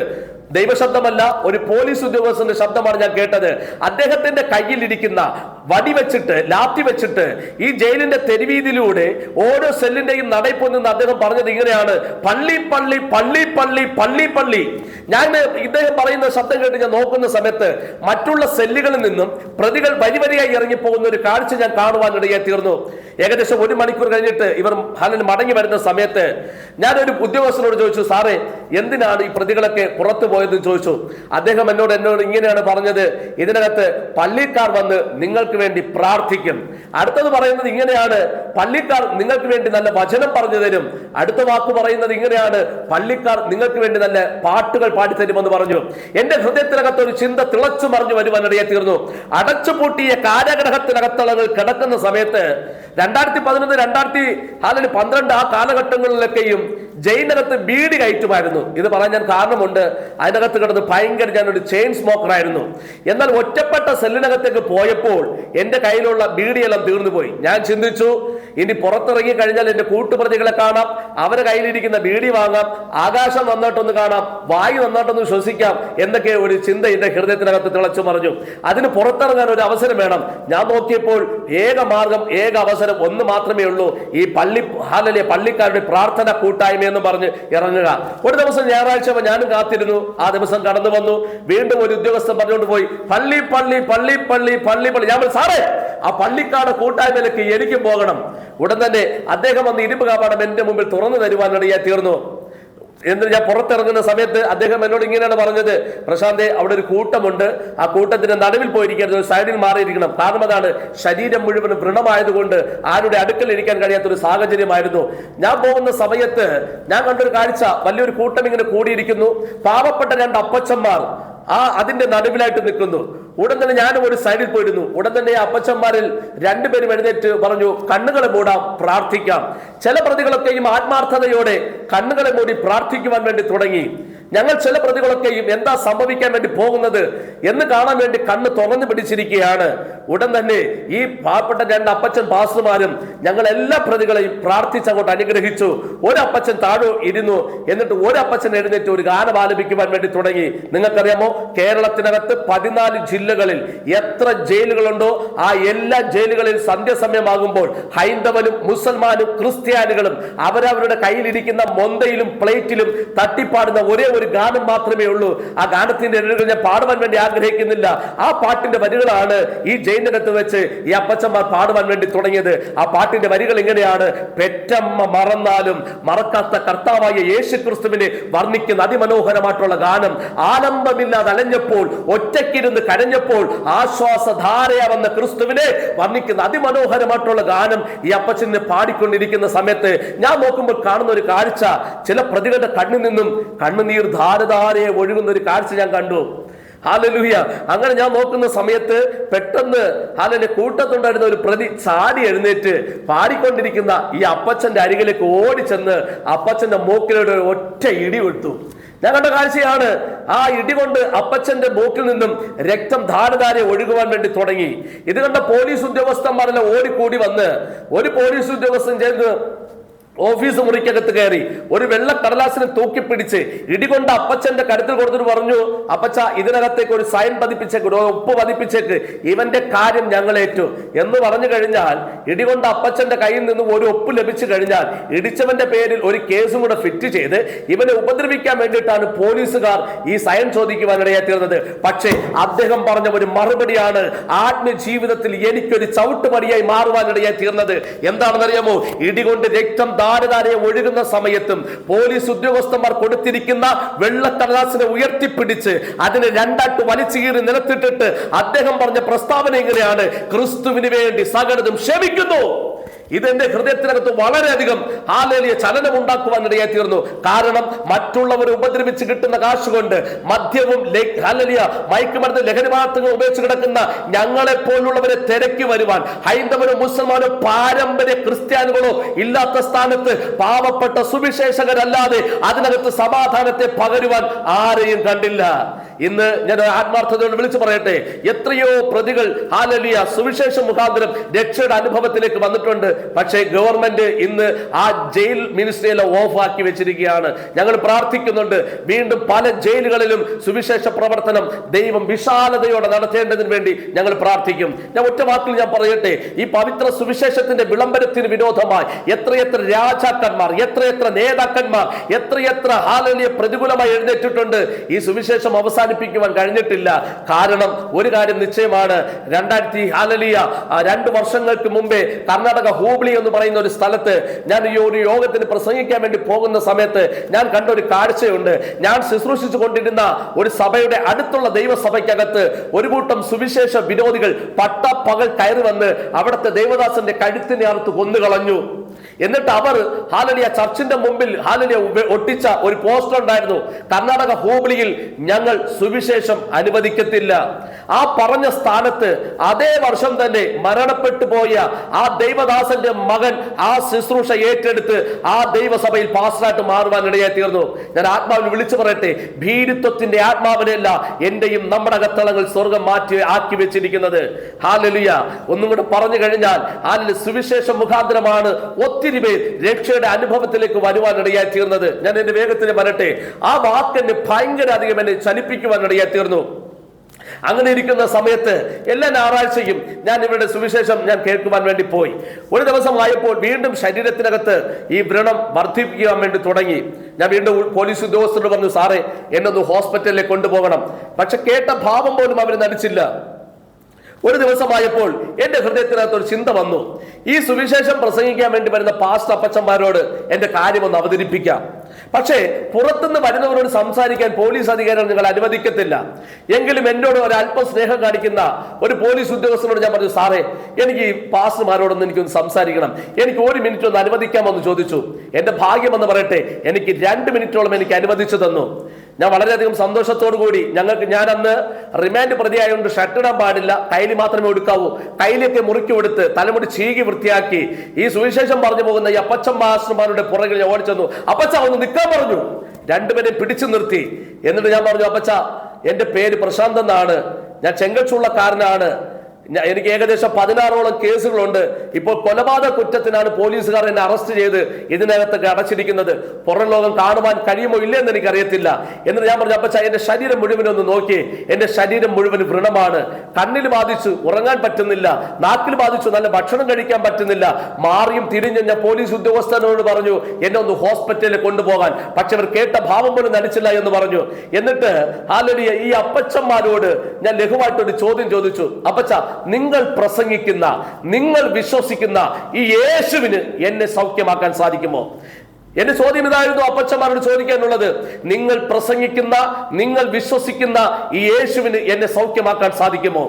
ദൈവശബ്ദമല്ല ഒരു പോലീസ് ഉദ്യോഗസ്ഥന്റെ ശബ്ദമാണ് ഞാൻ കേട്ടത്. അദ്ദേഹത്തിന്റെ കയ്യിലിരിക്കുന്ന വടി വെച്ചിട്ട് ലാത്തി വെച്ചിട്ട് ഈ ജയിലിന്റെ തെരുവീതിയിലൂടെ ഓരോ സെല്ലിന്റെയും നടയിപ്പ് നിന്ന് അദ്ദേഹം പറഞ്ഞത് ഇങ്ങനെയാണ്. പള്ളി പള്ളി പള്ളി പള്ളി പള്ളി പള്ളി. ഞാൻ ഇദ്ദേഹം പറയുന്ന ശബ്ദം കേട്ട് ഞാൻ നോക്കുന്ന സമയത്ത് മറ്റുള്ള സെല്ലുകളിൽ നിന്നും പ്രതികൾ വരി വരിയായി ഇറങ്ങി പോകുന്ന ഒരു കാഴ്ച ഞാൻ കാണുവാൻ ഇടയായി തീർന്നു. ഏകദേശം ഒരു മണിക്കൂർ കഴിഞ്ഞിട്ട് ഇവർ ഹലൻ മടങ്ങി വരുന്ന സമയത്ത് ഞാൻ ഒരു ഉദ്യോഗസ്ഥനോട് ചോദിച്ചു സാറേ എന്തിനാണ് ഈ പ്രതികളൊക്കെ പുറത്തു പോയതെന്ന് ചോദിച്ചു? അദ്ദേഹം എന്നോട് എന്നോട് ഇങ്ങനെയാണ് പറഞ്ഞത്. ഇതിനകത്ത് പള്ളിക്കാർ വന്ന് നിങ്ങൾക്ക് വേണ്ടി പ്രാർത്ഥിക്കും. അടുത്തത് പറയുന്നത് ഇങ്ങനെയാണ്. പള്ളിക്കാർ നിങ്ങൾക്ക് വേണ്ടി നല്ല വചനം പറഞ്ഞു തരും. അടുത്ത വാക്ക് പറയുന്നത് ഇങ്ങനെയാണ്. പള്ളിക്കാർ നിങ്ങൾക്ക് വേണ്ടി നല്ല പാട്ടുകൾ പാടിത്തരുമെന്ന് പറഞ്ഞു. എന്റെ ഹൃദയത്തിനകത്ത് ഒരു ചിന്ത തിളച്ചു മറിഞ്ഞു വരുവാനിടയെ തീർന്നു. അടച്ചുപൂട്ടിയ കാരാഗ്രഹത്തിനകത്തുള്ളവർ കിടക്കുന്ന സമയത്ത് രണ്ടായിരത്തി പതിനൊന്ന് രണ്ടായിരത്തി അല്ലെങ്കിൽ പന്ത്രണ്ട് ആ കാലഘട്ടങ്ങളിലൊക്കെയും ജയിലിനകത്ത് ബീഡി കയറ്റുമായിരുന്നു. ഇത് പറയാൻ ഞാൻ കാരണമുണ്ട്. അതിനകത്ത് കിടന്ന് ഭയങ്കര ഞാൻ ഒരു ചെയിൻ സ്മോക്കർ ആയിരുന്നു എന്നാൽ ഒറ്റപ്പെട്ട സെല്ലിനകത്തേക്ക് പോയപ്പോൾ എന്റെ കയ്യിലുള്ള ബീഡിയെല്ലാം തീർന്നു പോയി ഞാൻ ചിന്തിച്ചു ഇനി പുറത്തിറങ്ങി കഴിഞ്ഞാൽ എന്റെ കൂട്ടുപ്രതികളെ കാണാം അവരെ കയ്യിലിരിക്കുന്ന ബീഡി വാങ്ങാം ആകാശം നന്നായിട്ടൊന്ന് കാണാം വായു നന്നായിട്ടൊന്ന് ശ്വസിക്കാം എന്നൊക്കെ ഒരു ചിന്ത എന്റെ ഹൃദയത്തിനകത്ത് തിളച്ചു മറിഞ്ഞു. അതിന് പുറത്തിറങ്ങാൻ ഒരു അവസരം വേണം. ഞാൻ നോക്കിയപ്പോൾ ഏക മാർഗം ഏക അവസരം ഒന്ന് മാത്രമേ ഉള്ളൂ. ഈ പള്ളി ഹാലലെ പള്ളിക്കാരുടെ പ്രാർത്ഥന കൂട്ടായ്മ എന്ന് പറഞ്ഞ് ഇറങ്ങുക. ഒരു ദിവസം ഞായറാഴ്ച ഞാനും കാത്തിരുന്നു. ആ ദിവസം കടന്നു വന്നു. വീണ്ടും ഒരു ഉദ്യോഗസ്ഥൻ പറഞ്ഞുകൊണ്ട് പോയി പള്ളി പള്ളി പള്ളി പള്ളി പള്ളി പള്ളി. ഞാൻ സാറേ ആ പള്ളിക്കാട് കൂട്ടായ്മയിലേക്ക് എനിക്കും പോകണം. ഉടൻ തന്നെ അദ്ദേഹം വന്ന് ഇരുമ്പ് കാപ്പാടം എന്റെ മുമ്പിൽ തുറന്നു തരുവാനിടയായി തീർന്നു. എന്നിട്ട് ഞാൻ പുറത്തിറങ്ങുന്ന സമയത്ത് അദ്ദേഹം എന്നോട് ഇങ്ങനെയാണ് പറഞ്ഞത് പ്രശാന്തെ അവിടെ ഒരു കൂട്ടമുണ്ട്. ആ കൂട്ടത്തിന്റെ നടുവിൽ പോയിരിക്കരുത് ഒരു സൈഡിൽ മാറിയിരിക്കണം. കാരണം അതാണ് ശരീരം മുഴുവൻ വൃണമായതുകൊണ്ട് ആരുടെ അടുക്കൽ ഇരിക്കാൻ കഴിയാത്ത ഒരു സാഹചര്യമായിരുന്നു. ഞാൻ പോകുന്ന സമയത്ത് ഞാൻ കണ്ടൊരു കാഴ്ച വലിയൊരു കൂട്ടം ഇങ്ങനെ കൂടിയിരിക്കുന്നു. പാവപ്പെട്ട രണ്ട് അപ്പച്ചന്മാർ ആ അതിന്റെ നടുവിലായിട്ട് നിൽക്കുന്നു. ഉടൻ തന്നെ ഞാനും ഒരു സൈഡിൽ പോയിരുന്നു. ഉടൻ തന്നെ അപ്പച്ചന്മാരിൽ രണ്ടുപേരും എഴുന്നേറ്റ് പറഞ്ഞു കണ്ണുകളെ മൂടാം പ്രാർത്ഥിക്കാം. ചില പ്രതികളൊക്കെയും ആത്മാർത്ഥതയോടെ കണ്ണുകളെ മൂടി പ്രാർത്ഥിക്കുവാൻ വേണ്ടി തുടങ്ങി. ഞങ്ങൾ ചില പ്രതികളൊക്കെയും എന്താ സംഭവിക്കാൻ വേണ്ടി പോകുന്നത് എന്ന് കാണാൻ വേണ്ടി കണ്ണ് തുറന്നു പിടിച്ചിരിക്കുകയാണ്. ഉടൻ തന്നെ ഈ പാവപ്പെട്ട രണ്ട് അപ്പച്ചൻ പാസ്റ്റർമാരും ഞങ്ങൾ എല്ലാ പ്രതികളെയും പ്രാർത്ഥിച്ച് അങ്ങോട്ട് അനുഗ്രഹിച്ചു. ഒരപ്പച്ചൻ താഴെ ഇരുന്നു. എന്നിട്ട് ഒരപ്പച്ചൻ എഴുന്നേറ്റ് ഒരു ഗാനം ആലപിക്കുവാൻ വേണ്ടി തുടങ്ങി. നിങ്ങൾക്കറിയാമോ? കേരളത്തിനകത്ത് പതിനാല് ജില്ലകളിൽ എത്ര ജയിലുകളുണ്ടോ ആ എല്ലാ ജയിലുകളിൽ സന്ധ്യസമയമാകുമ്പോൾ ഹൈന്ദവനും മുസൽമാനും ക്രിസ്ത്യാനികളും അവരവരുടെ കയ്യിലിരിക്കുന്ന മൊന്തയിലും പ്ലേറ്റിലും തട്ടിപ്പാടുന്ന ഒരു ഗാനം മാത്രമേ ഉള്ളൂ. ആ ഗാനത്തിന്റെ വരികൾ ഞാൻ പാടുവാൻ വേണ്ടി ആഗ്രഹിക്കുന്നില്ല. ആ പാട്ടിന്റെ വരികളാണ് ഈ ജയിലിനകത്ത് വെച്ച് ഈ അപ്പച്ചന്മാർ പാടുവാൻ വേണ്ടി തുടങ്ങിയത്. ആ പാട്ടിന്റെ വരികൾ ഇങ്ങനെയാണ്. പെറ്റമ്മ മറന്നാലും മറക്കാത്ത കർത്താവായ യേശു ക്രിസ്തുവിനെ വർണിക്കുന്ന അതിമനോഹരമായിട്ടുള്ള ഗാനം. ആലംബമില്ലാതെ അലഞ്ഞപ്പോൾ ഒറ്റയ്ക്കിരുന്ന് കരഞ്ഞപ്പോൾ ആശ്വാസധാരയാവുന്ന ക്രിസ്തുവിനെ വർണിക്കുന്ന അതിമനോഹരമായിട്ടുള്ള ഗാനം ഈ അപ്പച്ചന് പാടിക്കൊണ്ടിരിക്കുന്ന സമയത്ത് ഞാൻ നോക്കുമ്പോൾ കാണുന്ന ഒരു കാഴ്ച. ചില പ്രതികളുടെ കണ്ണിൽ നിന്നും കണ്ണുനീർ ധാരധാരയെ ഒഴുകുന്ന ഒരു കാഴ്ച ഞാൻ കണ്ടു. ഹാലലുഹിയ അങ്ങനെ ഞാൻ നോക്കുന്ന സമയത്ത് പെട്ടെന്ന് ഹാലന്റെ കൂട്ടത്തുണ്ടായിരുന്ന ഒരു പ്രതി ചാടി എഴുന്നേറ്റ് പാടിക്കൊണ്ടിരിക്കുന്ന ഈ അപ്പച്ചന്റെ അരികിലേക്ക് ഓടിച്ചെന്ന് അപ്പച്ചന്റെ മൂക്കിലൂടെ ഒറ്റ ഇടി കൊടുത്തു ഞാൻ കണ്ട കാഴ്ചയാണ് ആ ഇടി കൊണ്ട് അപ്പച്ചന്റെ മൂക്കിൽ നിന്നും രക്തം ധാരധാരെ ഒഴുകുവാൻ വേണ്ടി തുടങ്ങി. ഇത് കണ്ട പോലീസ് ഉദ്യോഗസ്ഥന്മാരെല്ലാം ഓടിക്കൂടി വന്ന് ഒരു പോലീസ് ഉദ്യോഗസ്ഥൻ ചേർന്ന് ഓഫീസ് മുറിക്കകത്ത് കയറി ഒരു വെള്ള കടലാസിനെ തൂക്കി പിടിച്ച് ഇടികൊണ്ട് അപ്പച്ചന്റെ കരുത്തിൽ കൊടുത്തിട്ട് പറഞ്ഞു അപ്പച്ച ഇതിനകത്തേക്ക് ഒരു സൈൻ പതിപ്പിച്ചേക്ക് ഉപ്പ് പതിപ്പിച്ചേക്ക് ഇവന്റെ കാര്യം ഞങ്ങൾ ഏറ്റു. എന്ന് പറഞ്ഞു കഴിഞ്ഞാൽ ഇടികൊണ്ട് അപ്പച്ചന്റെ കയ്യിൽ നിന്നും ഒരു ഒപ്പ് ലഭിച്ചു കഴിഞ്ഞാൽ ഇടിച്ചവന്റെ പേരിൽ ഒരു കേസും കൂടെ ഫിറ്റ് ചെയ്ത് ഇവനെ ഉപദ്രവിക്കാൻ വേണ്ടിയിട്ടാണ് പോലീസുകാർ ഈ സൈൻ ചോദിക്കുവാൻ ഇടയാത്തിരുന്നത് പക്ഷേ അദ്ദേഹം പറഞ്ഞ ഒരു മറുപടിയാണ് ആത്മ ജീവിതത്തിൽ എനിക്കൊരു ചവിട്ടുപടിയായി മാറുവാനിടയായി തീർന്നത്. എന്താണെന്നറിയാമോ? ഇടികൊണ്ട് രക്തം ധാരധാരയെ ഒഴുകുന്ന സമയത്തും പോലീസ് ഉദ്യോഗസ്ഥന്മാർ കൊടുത്തിരിക്കുന്ന വെള്ളക്കടലാസിനെ ഉയർത്തിപ്പിടിച്ച് അതിനെ രണ്ടായിട്ട് വലിച്ചു കീറി നിലത്തിട്ടിട്ട് അദ്ദേഹം പറഞ്ഞ പ്രസ്താവന എങ്ങനെയാണ്? ക്രിസ്തുവിന് വേണ്ടി സകലതും ക്ഷമിക്കുന്നു. ഇതെന്റെ ഹൃദയത്തിനകത്ത് വളരെയധികം ആലേലിയ ചലനം ഉണ്ടാക്കുവാൻ ഇടയായി തീർന്നു. കാരണം മറ്റുള്ളവരെ ഉപദ്രവിച്ച് കിട്ടുന്ന കാശ് കൊണ്ട് മദ്യവും ഹാലലിയ മയക്കുമരുന്ന് ലഹരി പദാർത്ഥങ്ങൾ ഉപയോഗിച്ച് കിടക്കുന്ന ഞങ്ങളെ പോലുള്ളവരെ തിരക്കി വരുവാൻ ഹൈന്ദവരോ മുസൽമാനോ പാരമ്പര്യ ക്രിസ്ത്യാനികളോ ഇല്ലാത്ത സ്ഥാനത്ത് പാവപ്പെട്ട സുവിശേഷകരല്ലാതെ അതിനകത്ത് സമാധാനത്തെ പകരുവാൻ ആരെയും കണ്ടില്ല. ഇന്ന് ഞാൻ ആത്മാർത്ഥതയോട് വിളിച്ചു പറയട്ടെ. എത്രയോ പ്രതികൾ ഹാലലിയ സുവിശേഷ മുഖാന്തരം രക്ഷയുടെ അനുഭവത്തിലേക്ക് വന്നിട്ടുണ്ട്. പക്ഷേ ഗവൺമെന്റ് ഇന്ന് ആ ജയിൽ മിനിസ്ട്രിയെല്ലാം ഓഫ് ആക്കി വെച്ചിരിക്കുകയാണ്. ഞങ്ങൾ പ്രാർത്ഥിക്കുന്നുണ്ട് വീണ്ടും പല ജയിലുകളിലും സുവിശേഷ പ്രവർത്തനം ദൈവം വിശാലതയോടെ നടത്തേണ്ടതിന് വേണ്ടി ഞങ്ങൾ പ്രാർത്ഥിക്കും. ഞാൻ ഒറ്റ വാക്കിൽ ഞാൻ പറയട്ടെ ഈ പവിത്ര സുവിശേഷത്തിന്റെ വിളംബരത്തിന് വിരോധമായി എത്രയെത്ര രാജാക്കന്മാർ എത്രയെത്ര നേതാക്കന്മാർ എത്രയെത്ര ഹാലലിയ പ്രതികൂലമായി എഴുന്നേറ്റിട്ടുണ്ട് ഈ സുവിശേഷം അവസാനിപ്പിക്കുവാൻ കഴിഞ്ഞിട്ടില്ല. കാരണം ഒരു കാര്യം നിശ്ചയമാണ് രണ്ടായിരത്തി ഹാലലിയ രണ്ട് വർഷങ്ങൾക്ക് മുമ്പേ കർണാടക ഹൂബ്ലി എന്ന് പറയുന്ന ഒരു സ്ഥലത്ത് ഞാൻ ഈ ഒരു യോഗത്തിന് പ്രസംഗിക്കാൻ വേണ്ടി പോകുന്ന സമയത്ത് ഞാൻ കണ്ട ഒരു കാഴ്ചയുണ്ട്. ഞാൻ ശുശ്രൂഷിച്ചു കൊണ്ടിരുന്ന ഒരു സഭയുടെ അടുത്തുള്ള ദൈവസഭയ്ക്കകത്ത് ഒരു കൂട്ടം സുവിശേഷ വിരോധികൾ പട്ടപ്പകൽ കയറി വന്ന് അവിടുത്തെ ദേവദാസന്റെ കഴുത്തിനെ അറുത്ത് കൊന്നുകളഞ്ഞു. എന്നിട്ട് അവർ ഹാലലിയ ചർച്ചിന്റെ മുമ്പിൽ ഹാലലിയ ഒട്ടിച്ച ഒരു പോസ്റ്റർ ഉണ്ടായിരുന്നു. കർണാടക ഹൂബ്ലിയിൽ ഞങ്ങൾ സുവിശേഷം അനുവദിക്കത്തില്ല. ആ പറഞ്ഞ സ്ഥാനത്ത് അതേ വർഷം തന്നെ മരണപ്പെട്ടു പോയ ആ ദൈവദാസന്റെ മകൻ ആ ശുശ്രൂഷ ഏറ്റെടുത്ത് ആ ദൈവസഭയിൽ പാസ്റ്ററായിട്ട് മാറുവാൻ ഇടയായി തീർന്നു. ഞാൻ ആത്മാവിൽ വിളിച്ചു പറയട്ടെ ഭീരുത്വത്തിന്റെ ആത്മാവിനെയല്ല എന്റെയും നമ്മുടെ അകത്തളങ്ങൾ സ്വർഗം മാറ്റി ആക്കി വെച്ചിരിക്കുന്നത്. ഹാലലിയ ഒന്നും കൂടെ പറഞ്ഞു കഴിഞ്ഞാൽ ഹാലിൽ സുവിശേഷം മുഖാന്തരമാണ് ഒത്തിരി പേർ രക്ഷയുടെ അനുഭവത്തിലേക്ക് വരുവാൻ ഇടയായി തീർന്നത്. ഞാൻ എന്റെ വേഗത്തിൽ വരട്ടെ. ആ വാക്കെന്നെ ഭയങ്കര അധികം എന്നെ ചലിപ്പിക്കുവാൻ ഇടയായി തീർന്നു. അങ്ങനെ ഇരിക്കുന്ന സമയത്ത് എല്ലാ ഞായറാഴ്ചയും ഞാൻ ഇവരുടെ സുവിശേഷം ഞാൻ കേൾക്കുവാൻ വേണ്ടി പോയി. ഒരു ദിവസം ആയപ്പോൾ വീണ്ടും ശരീരത്തിനകത്ത് ഈ വ്രണം വർദ്ധിപ്പിക്കാൻ വേണ്ടി തുടങ്ങി. ഞാൻ വീണ്ടും പോലീസ് ഉദ്യോഗസ്ഥരോട് പറഞ്ഞു സാറേ എന്നൊന്ന് ഹോസ്പിറ്റലിലേക്ക് കൊണ്ടുപോകണം. പക്ഷെ കേട്ട ഭാവം പോലും അവർ നടിച്ചില്ല. ഒരു ദിവസമായപ്പോൾ എന്റെ ഹൃദയത്തിനകത്ത് ഒരു ചിന്ത വന്നു. ഈ സുവിശേഷം പ്രസംഗിക്കാൻ വേണ്ടി വരുന്ന പാസ്റ്റ് അപ്പച്ചന്മാരോട് എന്റെ കാര്യമൊന്ന് അവതരിപ്പിക്കാം. പക്ഷേ പുറത്തുനിന്ന് വരുന്നവരോട് സംസാരിക്കാൻ പോലീസ് അധികാരികൾ നിങ്ങൾ അനുവദിക്കത്തില്ല. എങ്കിലും എന്നോട് ഒരു അല്പം സ്നേഹം കാണിക്കുന്ന ഒരു പോലീസ് ഉദ്യോഗസ്ഥനോട് ഞാൻ പറഞ്ഞു സാറേ എനിക്ക് ഈ പാസ്മാരോടൊന്ന് എനിക്കൊന്ന് സംസാരിക്കണം. എനിക്ക് ഒരു മിനിറ്റ് ഒന്ന് അനുവദിക്കാമെന്ന് ചോദിച്ചു. എന്റെ ഭാഗ്യമെന്ന് പറയട്ടെ എനിക്ക് രണ്ട് മിനിറ്റോളം എനിക്ക് അനുവദിച്ചു തന്നു. ഞാൻ വളരെയധികം സന്തോഷത്തോടു കൂടി ഞങ്ങൾക്ക് ഞാൻ അന്ന് റിമാൻഡ് പ്രതിയായതുകൊണ്ട് ഷർട്ട് ഇടാൻ പാടില്ല. കയ്യിൽ മാത്രമേ എടുക്കാവൂ കൈലിയൊക്കെ മുറുക്കി കൊടുത്ത് തലമുടി ചീകി വൃത്തിയാക്കി ഈ സുവിശേഷം പറഞ്ഞു പോകുന്ന ഈ അപ്പച്ചൻ മാസ്റ്റർമാരുടെ പുറകിൽ ഓടിച്ചെന്നു. അപ്പച്ച ഒന്ന് നിൽക്കാൻ പറഞ്ഞു. രണ്ടുപേരെ പിടിച്ചു നിർത്തി. എന്നിട്ട് ഞാൻ പറഞ്ഞു അപ്പച്ച എന്റെ പേര് പ്രശാന്ത് എന്നാണ്. ഞാൻ ചെങ്കച്ചുള്ളക്കാരനാണ് എനിക്ക് ഏകദേശം പതിനാറോളം കേസുകളുണ്ട്. ഇപ്പോൾ കൊലപാതക കുറ്റത്തിനാണ് പോലീസുകാർ എന്നെ അറസ്റ്റ് ചെയ്ത് ഇതിനകത്തൊക്കെ അടച്ചിരിക്കുന്നത്. പുറം ലോകം കാണുവാൻ കഴിയുമോ ഇല്ലെന്ന് എനിക്കറിയത്തില്ല. എന്ന് ഞാൻ പറഞ്ഞു അപ്പച്ച എന്റെ ശരീരം മുഴുവൻ ഒന്ന് നോക്കി. എന്റെ ശരീരം മുഴുവൻ വ്രണമാണ്. കണ്ണിൽ ബാധിച്ചു ഉറങ്ങാൻ പറ്റുന്നില്ല. നാക്കിൽ ബാധിച്ചു നല്ല ഭക്ഷണം കഴിക്കാൻ പറ്റുന്നില്ല. മാറിയും തിരിഞ്ഞു ഞാൻ പോലീസ് ഉദ്യോഗസ്ഥനോട് പറഞ്ഞു എന്നെ ഒന്ന് ഹോസ്പിറ്റലിൽ കൊണ്ടുപോകാൻ. പക്ഷെ അവർ കേട്ട ഭാവം പോലും നടിച്ചില്ല എന്ന് പറഞ്ഞു. എന്നിട്ട് ആലടിയ ഈ അപ്പച്ചന്മാരോട് ഞാൻ ലഘുവായിട്ടൊരു ചോദ്യം ചോദിച്ചു. അപ്പച്ച നിങ്ങൾ പ്രസംഗിക്കുന്ന നിങ്ങൾ വിശ്വസിക്കുന്ന ഈ യേശുവിന് എന്നെ സൗഖ്യമാക്കാൻ സാധിക്കുമോ? എന്റെ ചോദ്യം ഇതായിരുന്നു അപ്പച്ചമാരോട് ചോദിക്കാനുള്ളത് നിങ്ങൾ പ്രസംഗിക്കുന്ന നിങ്ങൾ വിശ്വസിക്കുന്ന ഈ യേശുവിന് എന്നെ സൗഖ്യമാക്കാൻ സാധിക്കുമോ?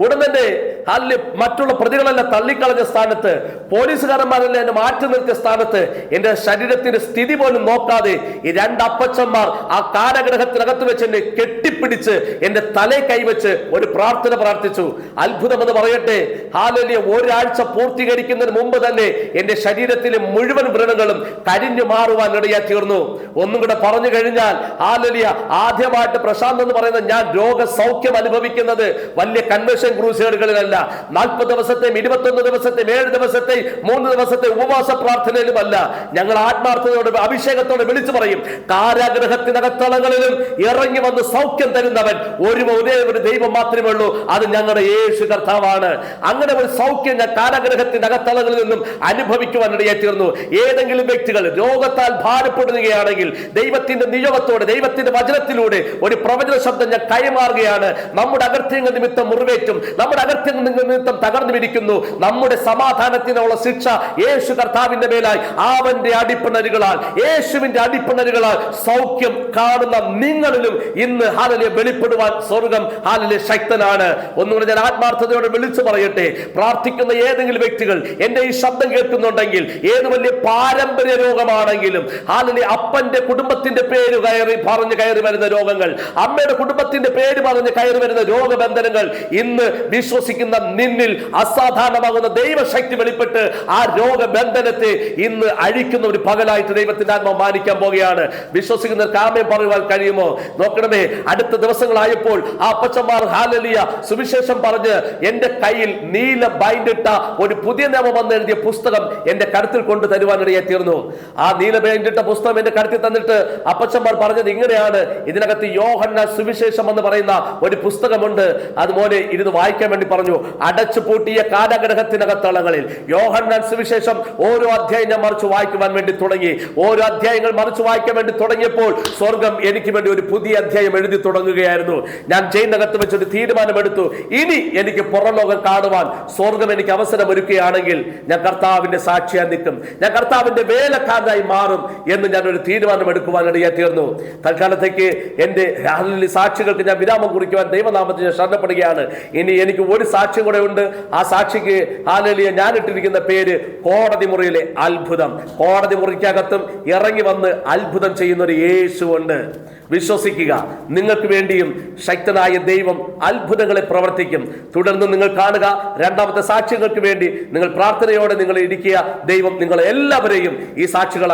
ഉടൻ തന്നെ അല്ലെ മറ്റുള്ള പ്രതികളെല്ലാം തള്ളിക്കളഞ്ഞ സ്ഥാനത്ത് പോലീസുകാരന്മാരെല്ലാം എന്നെ മാറ്റി നിർത്തിയ സ്ഥാനത്ത് എന്റെ ശരീരത്തിന്റെ സ്ഥിതി പോലും നോക്കാതെ ഈ രണ്ട് അപ്പച്ചന്മാർ ആ കാലഗ്രഹത്തിനകത്ത് വെച്ച് എന്നെ കെട്ടിപ്പിടിച്ച് എന്റെ തലേ കൈവച്ച് ഒരു പ്രാർത്ഥന പ്രാർത്ഥിച്ചു. അത്ഭുതം എന്ന് പറയട്ടെ ഹാലലിയ ഒരാഴ്ച പൂർത്തീകരിക്കുന്നതിന് മുമ്പ് തന്നെ എന്റെ ശരീരത്തിലെ മുഴുവൻ വ്രണങ്ങളും കരിഞ്ഞു മാറുവാൻ ഇടയാ തീർന്നു. ഒന്നും കൂടെ പറഞ്ഞു കഴിഞ്ഞാൽ ആലലിയ ആദ്യമായിട്ട് പ്രശാന്ത് എന്ന് പറയുന്നത് ഞാൻ രോഗ സൗഖ്യം അനുഭവിക്കുന്നത് വലിയ കൺവെൻഷൻ ക്രൂസേഡുകളിലല്ല. നാൽപ്പത് ദിവസത്തെയും ഇരുപത്തൊന്ന് ദിവസത്തെയും ഏഴ് ദിവസത്തെയും മൂന്ന് ദിവസത്തെ ഉപവാസ പ്രാർത്ഥനയിലുമല്ല. ഞങ്ങൾ ആത്മാർത്ഥതയോട് അഭിഷേകത്തോടെ വിളിച്ചു പറയും കാരാഗ്രഹത്തിനകത്തളങ്ങളിലും ഇറങ്ങി വന്ന് സൗഖ്യം തരുന്നവൻ ഒരു ഒരേ ഒരു ദൈവം മാത്രമേ ഉള്ളൂ. അത് ഞങ്ങളുടെ യേശു കർത്താവാണ്. അങ്ങനെ ഒരു സൗഖ്യം ഞാൻ കാരാഗ്രഹത്തിന്റെ അകത്തളങ്ങളിൽ നിന്നും അനുഭവിക്കുവാൻ ഇടയായി തീർന്നു. ഏതെങ്കിലും വ്യക്തികൾ രോഗത്താൽ ഭാരപ്പെടുകയാണെങ്കിൽ ദൈവത്തിന്റെ നിയോഗത്തോടെ ദൈവത്തിന്റെ വചനത്തിലൂടെ ഒരു പ്രവചന ശബ്ദം ഞാൻ കൈമാറുകയാണ്. നമ്മുടെ അകർത്യങ്ങൾ നിമിത്തം മുറിവേറ്റും. നമ്മുടെ അകർത്യങ്ങൾ നിമിത്തം തകർന്നു വിരിക്കുന്നു നമ്മുടെ സമാധാനത്തിനുള്ള ശിക്ഷ യേശു കർത്താവിന്റെ മേലായി. അവന്റെ അടിപ്പിണരുകളാൽ യേശുവിന്റെ അടിപ്പിണരുകളാൽ സൗഖ്യം കാണുന്ന നിങ്ങളിലും ഇന്ന് ഹാലലെ വെളിപ്പെടുവാൻ സ്വർഗം ഹാലലെ ശക്തനാണ്. ഒന്നുകൂടെ ഞാൻ ആത്മാർത്ഥതയോടെ വിളിച്ചു പറയട്ടെ. പ്രാർത്ഥിക്കുന്ന ഏതെങ്കിലും വ്യക്തികൾ എന്റെ ഈ ശബ്ദം കേൾക്കുന്നുണ്ടെങ്കിൽ ഏത് വലിയ പാരമ്പര്യ രോഗമാണെങ്കിലും ഹാലലെ അപ്പന്റെ കുടുംബത്തിന്റെ പേര് കയറി പറഞ്ഞ് കയറി വരുന്ന രോഗങ്ങൾ അമ്മയുടെ കുടുംബത്തിന്റെ പേര് പറഞ്ഞ് കയറി വരുന്ന രോഗബന്ധനങ്ങൾ ഇന്ന് വിശ്വസിക്കുന്ന നിന്നിൽ അസാധാരണമാകുന്ന ദൈവശക്തി വെളിപ്പെട്ട് ആ രോഗബന്ധനത്തെ ഇന്ന് അഴിക്കുന്ന ഒരു പകലായിട്ട് ദൈവത്തിന്റെ ആത്മ മാനിക്കാൻ പോവുകയാണ്. വിശ്വസിക്കുന്ന കാമ്യം പറയുവാൻ കഴിയുമോ? നോക്കണമേ അടുത്ത ദിവസങ്ങളായപ്പോൾ ആ അപ്പച്ചന്മാർ ഹാലലിയ സുവിശേഷം പറഞ്ഞ് എന്റെ കയ്യിൽ നീല ബൈൻഡിട്ട ഒരു പുതിയ നിയമം വന്ന് എഴുതിയ പുസ്തകം എന്റെ കരുത്തിൽ കൊണ്ടു തരുവാനിടയായി തീർന്നു. ആ നീല ബൈൻഡിട്ട പുസ്തകം എന്റെ കടത്തി തന്നിട്ട് അപ്പച്ചന്മാർ പറഞ്ഞത് ഇങ്ങനെയാണ്. ഇതിനകത്ത് യോഹന്ന സുവിശേഷം എന്ന് പറയുന്ന ഒരു പുസ്തകമുണ്ട്. അതുപോലെ ഇരുന്ന് വായിക്കാൻ വേണ്ടി പറഞ്ഞു. അടച്ചു പൂട്ടിയ കാലഗ്രഹത്തിനകത്തളങ്ങളിൽ യോഹന്നാൻ സുവിശേഷം ഓരോ അധ്യായം ഞാൻ മറിച്ച് വായിക്കുവാൻ വേണ്ടി തുടങ്ങി. ഓരോ അധ്യായങ്ങൾ മറിച്ച് വായിക്കാൻ വേണ്ടി തുടങ്ങിയപ്പോൾ സ്വർഗം എനിക്ക് വേണ്ടി ഒരു പുതിയ അധ്യായം എഴുതി തുടങ്ങുകയായിരുന്നു. ഞാൻ ജയിലിനകത്ത് വെച്ചൊരു തീരുമാനമെടുത്തു. ഇനി എനിക്ക് പുറംലോകം കാണുവാൻ സ്വർഗം എനിക്ക് അവസരം ഒരുക്കുകയാണെങ്കിൽ ഞാൻ കർത്താവിന്റെ സാക്ഷിയായി നിൽക്കും. ഞാൻ കർത്താവിന്റെ വേലക്കാരനായി മാറും എന്ന് ഞാൻ ഒരു തീരുമാനം എടുക്കുവാൻ ഇടയായി തീർന്നു തൽക്കാലത്തേക്ക് എന്റെ ഹാലലി സാക്ഷികൾക്ക് ഞാൻ വിരാമം കുറിക്കുവാൻ ദൈവനാമത്തിൽ ഞാൻ ശരണപ്പെടുകയാണ്. ഇനി എനിക്ക് ഒരു സാക്ഷ്യം കൂടെ ഉണ്ട്. ആ സാക്ഷിക്ക് ഹാലലിയ ഞാൻ ഇട്ടിരിക്കുന്ന പേര് കോടതി മുറിയിലെ അത്ഭുതം. കോടതി മുറിക്കകത്തും ഇറങ്ങി വന്ന് അത്ഭുതം ചെയ്യുന്ന ഒരു യേശു ഉണ്ട്. വിശ്വസിക്കുക. നിങ്ങൾക്ക് വേണ്ടിയും ശക്തനായ ദൈവം അത്ഭുതങ്ങളെ പ്രവർത്തിക്കും. തുടർന്ന് നിങ്ങൾ കാണുക രണ്ടാമത്തെ സാക്ഷ്യങ്ങൾക്ക് വേണ്ടി നിങ്ങൾ പ്രാർത്ഥനയോടെ നിങ്ങൾ ഇരിക്കുക. ദൈവം നിങ്ങൾ എല്ലാവരെയും ഈ സാക്ഷികളായി